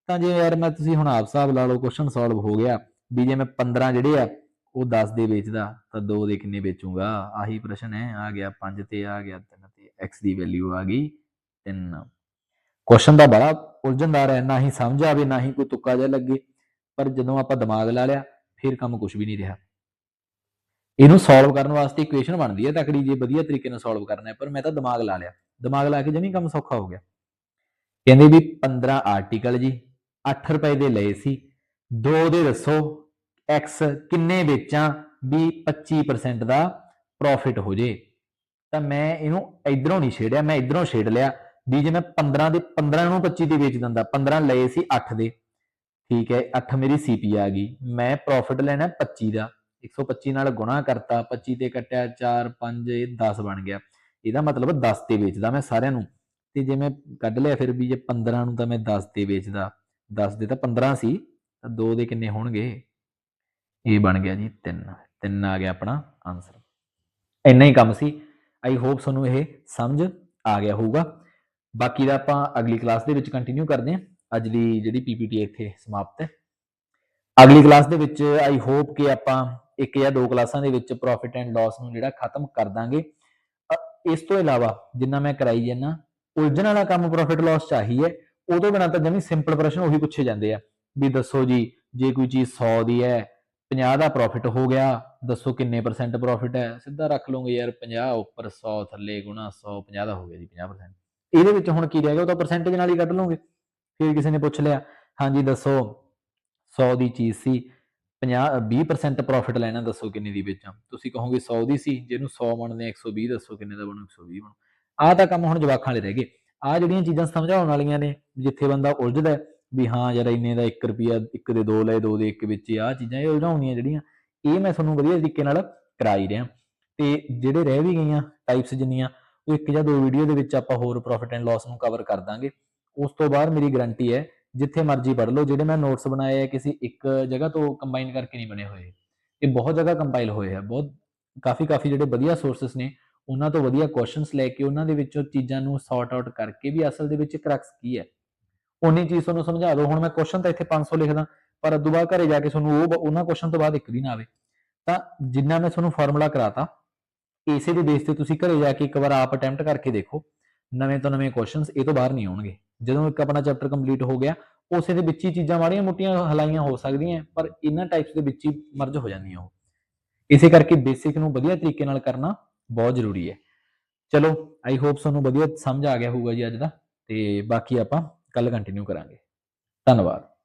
ਤਾਂ ਜੇ ਯਾਰ ਮੈਂ ਤੁਸੀਂ ਹੁਣ ਆਪ ਹਿਸਾਬ ਲਾ ਲਓ ਕੁਐਸਚਨ ਸੋਲਵ ਹੋ ਗਿਆ। ਵੀ ਜੇ ਮੈਂ 15 ਜਿਹੜੇ ਆ, ਉਹ 10 ਦੇ ਵੇਚਦਾ, ਤਾਂ 2 ਦੇ ਕਿੰਨੇ ਵੇਚੂਗਾ? ਆਹੀ ਪ੍ਰਸ਼ਨ ਹੈ, ਆ ਗਿਆ 5 ਤੇ, ਆ ਗਿਆ 3 ਤੇ, x ਦੀ ਵੈਲਿਊ ਆ ਗਈ 3 ਕੁਐਸਚਨ ਦਾ ਬੜਾ ਉਲਝਣਦਾਰ ਹੈ, ਨਾ ਹੀ ਸਮਝ ਆਵੇ, ਨਾ ਹੀ ਕੋਈ ਤੁੱਕਾ ਜਿਹਾ ਲੱਗੇ। ਪਰ ਜਦੋਂ ਆਪਾਂ ਦਿਮਾਗ ਲਾ ਲਿਆ, ਫਿਰ ਕੰਮ ਕੁਝ ਵੀ ਨਹੀਂ ਰਿਹਾ। ਇਹਨੂੰ ਸੋਲਵ ਕਰਨ ਵਾਸਤੇ ਇਕੁਏਸ਼ਨ ਬਣਦੀ ਹੈ, ਤਕੜੀ ਜੇ ਵਧੀਆ ਤਰੀਕੇ ਨਾਲ ਸੋਲਵ ਕਰਨਾ ਹੈ, ਪਰ ਮੈਂ ਤਾਂ ਦਿਮਾਗ ਲਾ ਲਿਆ। ਦਿਮਾਗ ਲਾ ਕੇ ਜਮੀ ਕੰਮ ਸੌਖਾ ਹੋ ਗਿਆ। ਕਹਿੰਦੇ ਵੀ 15 ਆਰਟੀਕਲ ਜੀ 8 ਰੁਪਏ ਦੇ ਲਏ ਸੀ 2 ਦੇ ਦੱਸੋ, x ਕਿੰਨੇ ਵੇਚਾਂ, ਵੀ 25% ਦਾ ਪ੍ਰੋਫਿਟ ਹੋ ਜੇ। ਤਾਂ ਮੈਂ ਇਹਨੂੰ ਇਧਰੋਂ ਨਹੀਂ ਛੇੜਿਆ, ਮੈਂ ਇਧਰੋਂ ਛੇੜ ਲਿਆ ਵੀ ਜੇ ਮੈਂ 15 ਦੇ 15 ਨੂੰ 25 ਤੇ ਵੇਚ ਦਿੰਦਾ 15 ਲਏ ਸੀ 8 ਦੇ। ਠੀਕ ਹੈ 8 ਮੇਰੀ ਸੀਪੀ ਆ ਗਈ, ਮੈਂ ਪ੍ਰੋਫਿਟ ਲੈਣਾ 25 ਦਾ। 125 ਨਾਲ ਗੁਣਾ ਕਰਤਾ 25 ਤੇ ਕੱਟਿਆ 4 5 ਇਹ 10 ਬਣ ਗਿਆ। ਇਹਦਾ ਮਤਲਬ 10 ਤੇ ਵੇਚਦਾ ਮੈਂ ਸਾਰਿਆਂ ਨੂੰ। ਤੇ ਜੇ ਮੈਂ ਕੱਢ ਲਿਆ ਫਿਰ ਵੀ ਜੇ 15 ਨੂੰ ਤਾਂ ਮੈਂ 10 ਤੇ ਵੇਚਦਾ। 10 ਦੇ ਤਾਂ 15 ਸੀ, ਤਾਂ 2 ਦੇ ਕਿੰਨੇ ਹੋਣਗੇ? ਇਹ ਬਣ ਗਿਆ ਜੀ 3 3 ਆ ਗਿਆ ਆਪਣਾ ਆਨਸਰ ਇੰਨਾ ਹੀ ਕੰਮ ਸੀ। ਆਈ ਹੋਪ ਤੁਹਾਨੂੰ ਇਹ ਸਮਝ ਆ ਗਿਆ ਹੋਊਗਾ। ਬਾਕੀ ਦਾ ਆਪਾਂ ਅਗਲੀ ਕਲਾਸ ਦੇ ਵਿੱਚ ਕੰਟੀਨਿਊ ਕਰਦੇ ਹਾਂ। ਅੱਜ ਦੀ ਜਿਹੜੀ ਪੀਪੀਟੀ ਇੱਥੇ ਸਮਾਪਤ ਹੈ। ਅਗਲੀ ਕਲਾਸ ਦੇ ਵਿੱਚ ਆਈ ਹੋਪ ਕਿ ਆਪਾਂ ਇੱਕ ਜਾਂ ਦੋ ਕਲਾਸਾਂ ਦੇ ਵਿੱਚ ਪ੍ਰੋਫਿਟ ਐਂਡ ਲਾਸ ਨੂੰ ਜਿਹੜਾ ਖਤਮ ਕਰ ਦਾਂਗੇ। ਅ- ਇਸ ਤੋਂ ਇਲਾਵਾ ਜਿੰਨਾ ਮੈਂ ਕਰਾਈ ਜਾਂਦਾ, ਉਲਝਣ ਵਾਲਾ ਕੰਮ ਪ੍ਰੋਫਿਟ ਲਾਸ ਚਾਹੀ ਹੈ। ਉਦੋਂ ਬਿਨਾਂ ਤਾਂ ਜਮੀ ਸਿੰਪਲ ਪ੍ਰਸ਼ਨ ਉਹੀ ਪੁੱਛੇ ਜਾਂਦੇ ਆ ਵੀ ਦੱਸੋ ਜੀ, ਜੇ ਕੋਈ ਚੀਜ਼ 100 ਦੀ ਹੈ 50 ਦਾ ਪ੍ਰੋਫਿਟ ਹੋ ਗਿਆ, ਦੱਸੋ ਕਿੰਨੇ ਪਰਸੈਂਟ ਪ੍ਰੋਫਿਟ ਹੈ? ਸਿੱਧਾ ਰੱਖ ਲਓਗੇ ਯਾਰ 50 ਉੱਪਰ 100 ਥੱਲੇ ਗੁਣਾ 100 50 ਦਾ ਹੋ ਗਿਆ ਜੀ 50% ਇਹਦੇ ਵਿੱਚ ਹੁਣ ਕੀ ਰਹਿ ਗਿਆ, ਉਹ ਤਾਂ ਪਰਸੈਂਟੇਜ ਨਾਲ ਹੀ ਕੱਢ ਲਓਗੇ। ਫਿਰ ਕਿਸੇ ਨੇ ਪੁੱਛ ਲਿਆ, ਹਾਂਜੀ ਦੱਸੋ 100 ਦੀ ਚੀਜ਼ ਸੀ 50 20% ਪ੍ਰੋਫਿਟ ਲੈਣਾ, ਦੱਸੋ ਕਿੰਨੇ ਦੀ ਵੇਚਾਂ? ਤੁਸੀਂ ਕਹੋਗੇ 100 ਦੀ ਸੀ, ਜਿਹਨੂੰ 100 ਬਣਦੇ ਆ 120 ਦੱਸੋ ਕਿੰਨੇ ਦਾ ਬਣੂ 120 ਬਣੂ। ਆਹ ਤਾਂ ਕੰਮ ਹੁਣ ਜਵਾਕਾਂ ਵਾਲੇ ਰਹਿ ਗਏ। ਆਹ ਜਿਹੜੀਆਂ ਚੀਜ਼ਾਂ ਸਮਝਾਉਣ ਵਾਲੀਆਂ ਨੇ ਜਿੱਥੇ ਬੰਦਾ ਉਲਝਦਾ ਵੀ ਹਾਂ ਯਾਰ ਇੰਨੇ ਦਾ 1 ਰੁਪਿਆ ਇੱਕ ਦੇ ਦੋ ਲਏ, ਦੋ ਦੇ ਇੱਕ ਵਿੱਚ, ਆਹ ਚੀਜ਼ਾਂ ਇਹ ਉਲਝਾਉਣੀਆਂ ਜਿਹੜੀਆਂ, ਇਹ ਮੈਂ ਤੁਹਾਨੂੰ ਵਧੀਆ ਤਰੀਕੇ ਨਾਲ ਕਰਾਈ ਰਿਹਾ। ਤੇ ਜਿਹੜੇ ਰਹਿ ਵੀ ਗਈਆਂ ਟਾਈਪਸ ਜਿੰਨੀਆਂ, ਉਹ ਇੱਕ ਜਾਂ ਦੋ ਵੀਡੀਓ ਦੇ ਵਿੱਚ ਆਪਾਂ ਹੋਰ ਪ੍ਰੋਫਿਟ ਐਂਡ ਲਾਸ ਨੂੰ ਕਵਰ ਕਰ ਦਾਂਗੇ। ਉਸ ਤੋਂ ਬਾਅਦ ਮੇਰੀ ਗਾਰੰਟੀ ਹੈ ਜਿੱਥੇ ਮਰਜ਼ੀ ਪੜ੍ਹ ਲਓ, ਜਿਹੜੇ ਮੈਂ ਨੋਟਸ ਬਣਾਏ ਆ ਕਿਸੇ ਇੱਕ ਜਗ੍ਹਾ ਤੋਂ ਕੰਬਾਈਨ ਕਰਕੇ ਨਹੀਂ ਬਣੇ ਹੋਏ। ਇਹ ਬਹੁਤ ਜਗ੍ਹਾ ਕੰਪਾਈਲ ਹੋਏ ਆ, ਬਹੁਤ ਕਾਫੀ ਕਾਫੀ ਜਿਹੜੇ ਵਧੀਆ ਸੋਰਸਸ ਨੇ, ਉਹਨਾਂ ਤੋਂ ਵਧੀਆ ਕੁਐਸਚਨਸ ਲੈ ਕੇ ਉਹਨਾਂ ਦੇ ਵਿੱਚੋਂ ਚੀਜ਼ਾਂ ਨੂੰ ਸੌਰਟ ਆਊਟ ਕਰਕੇ ਵੀ ਅਸਲ ਦੇ ਵਿੱਚ ਕਰੈਕਸ ਕੀ ਹੈ। ਉਨੀ ਚੀਜ਼ ਤੁਹਾਨੂੰ ਸਮਝਾ ਦਿਓ, ਹੁਣ ਮੈਂ ਕੁਐਸਚਨ ਤਾਂ ਇੱਥੇ 500 ਲਿਖਦਾ, ਪਰ ਉਦੋਂ ਬਾਅਦ ਘਰੇ ਜਾ ਕੇ ਤੁਹਾਨੂੰ ਉਹ ਉਹਨਾਂ ਕੁਐਸਚਨ ਤੋਂ ਬਾਅਦ ਇੱਕ ਵੀ ਨਾ ਆਵੇ। ਤਾਂ ਜਿੰਨਾ ਮੈਂ ਤੁਹਾਨੂੰ ਫਾਰਮੂਲਾ ਕਰਾਤਾ, ਇਸੇ ਦੇ ਬੇਸ ਤੇ ਤੁਸੀਂ ਘਰੇ ਜਾ ਕੇ ਇੱਕ ਵਾਰ ਆਪ ਅਟੈਂਪਟ ਕਰਕੇ ਦੇਖੋ। ਨਵੇਂ ਤੋਂ ਨਵੇਂ ਕੁਐਸਚਨਸ ਇਹ ਤੋਂ ਬਾਹਰ ਨਹੀਂ ਆਉਣਗੇ। ਜਦੋਂ ਇੱਕ ਆਪਣਾ ਚੈਪਟਰ ਕੰਪਲੀਟ ਹੋ ਗਿਆ, ਉਸੇ ਦੇ ਵਿੱਚ ਹੀ ਚੀਜ਼ਾਂ ਮਾੜੀਆਂ ਮੋਟੀਆਂ ਹਲਾਈਆਂ ਹੋ ਸਕਦੀਆਂ, ਪਰ ਇਹਨਾਂ ਟਾਈਪਸ ਦੇ ਵਿੱਚ ਹੀ ਮਰਜ ਹੋ ਜਾਂਦੀਆਂ ਉਹ। ਇਸੇ ਕਰਕੇ ਬੇਸਿਕ ਨੂੰ ਵਧੀਆ ਤਰੀਕੇ ਨਾਲ ਕਰਨਾ ਬਹੁਤ ਜ਼ਰੂਰੀ ਹੈ। ਚਲੋ ਆਈ ਹੋਪ ਤੁਹਾਨੂੰ ਵਧੀਆ ਸਮਝ ਆ ਗਿਆ ਹੋਊਗਾ ਜੀ ਅੱਜ ਦਾ, ਤੇ ਬਾਕੀ ਆਪਾਂ ਕੱਲ ਕੰਟੀਨਿਊ ਕਰਾਂਗੇ। ਧੰਨਵਾਦ।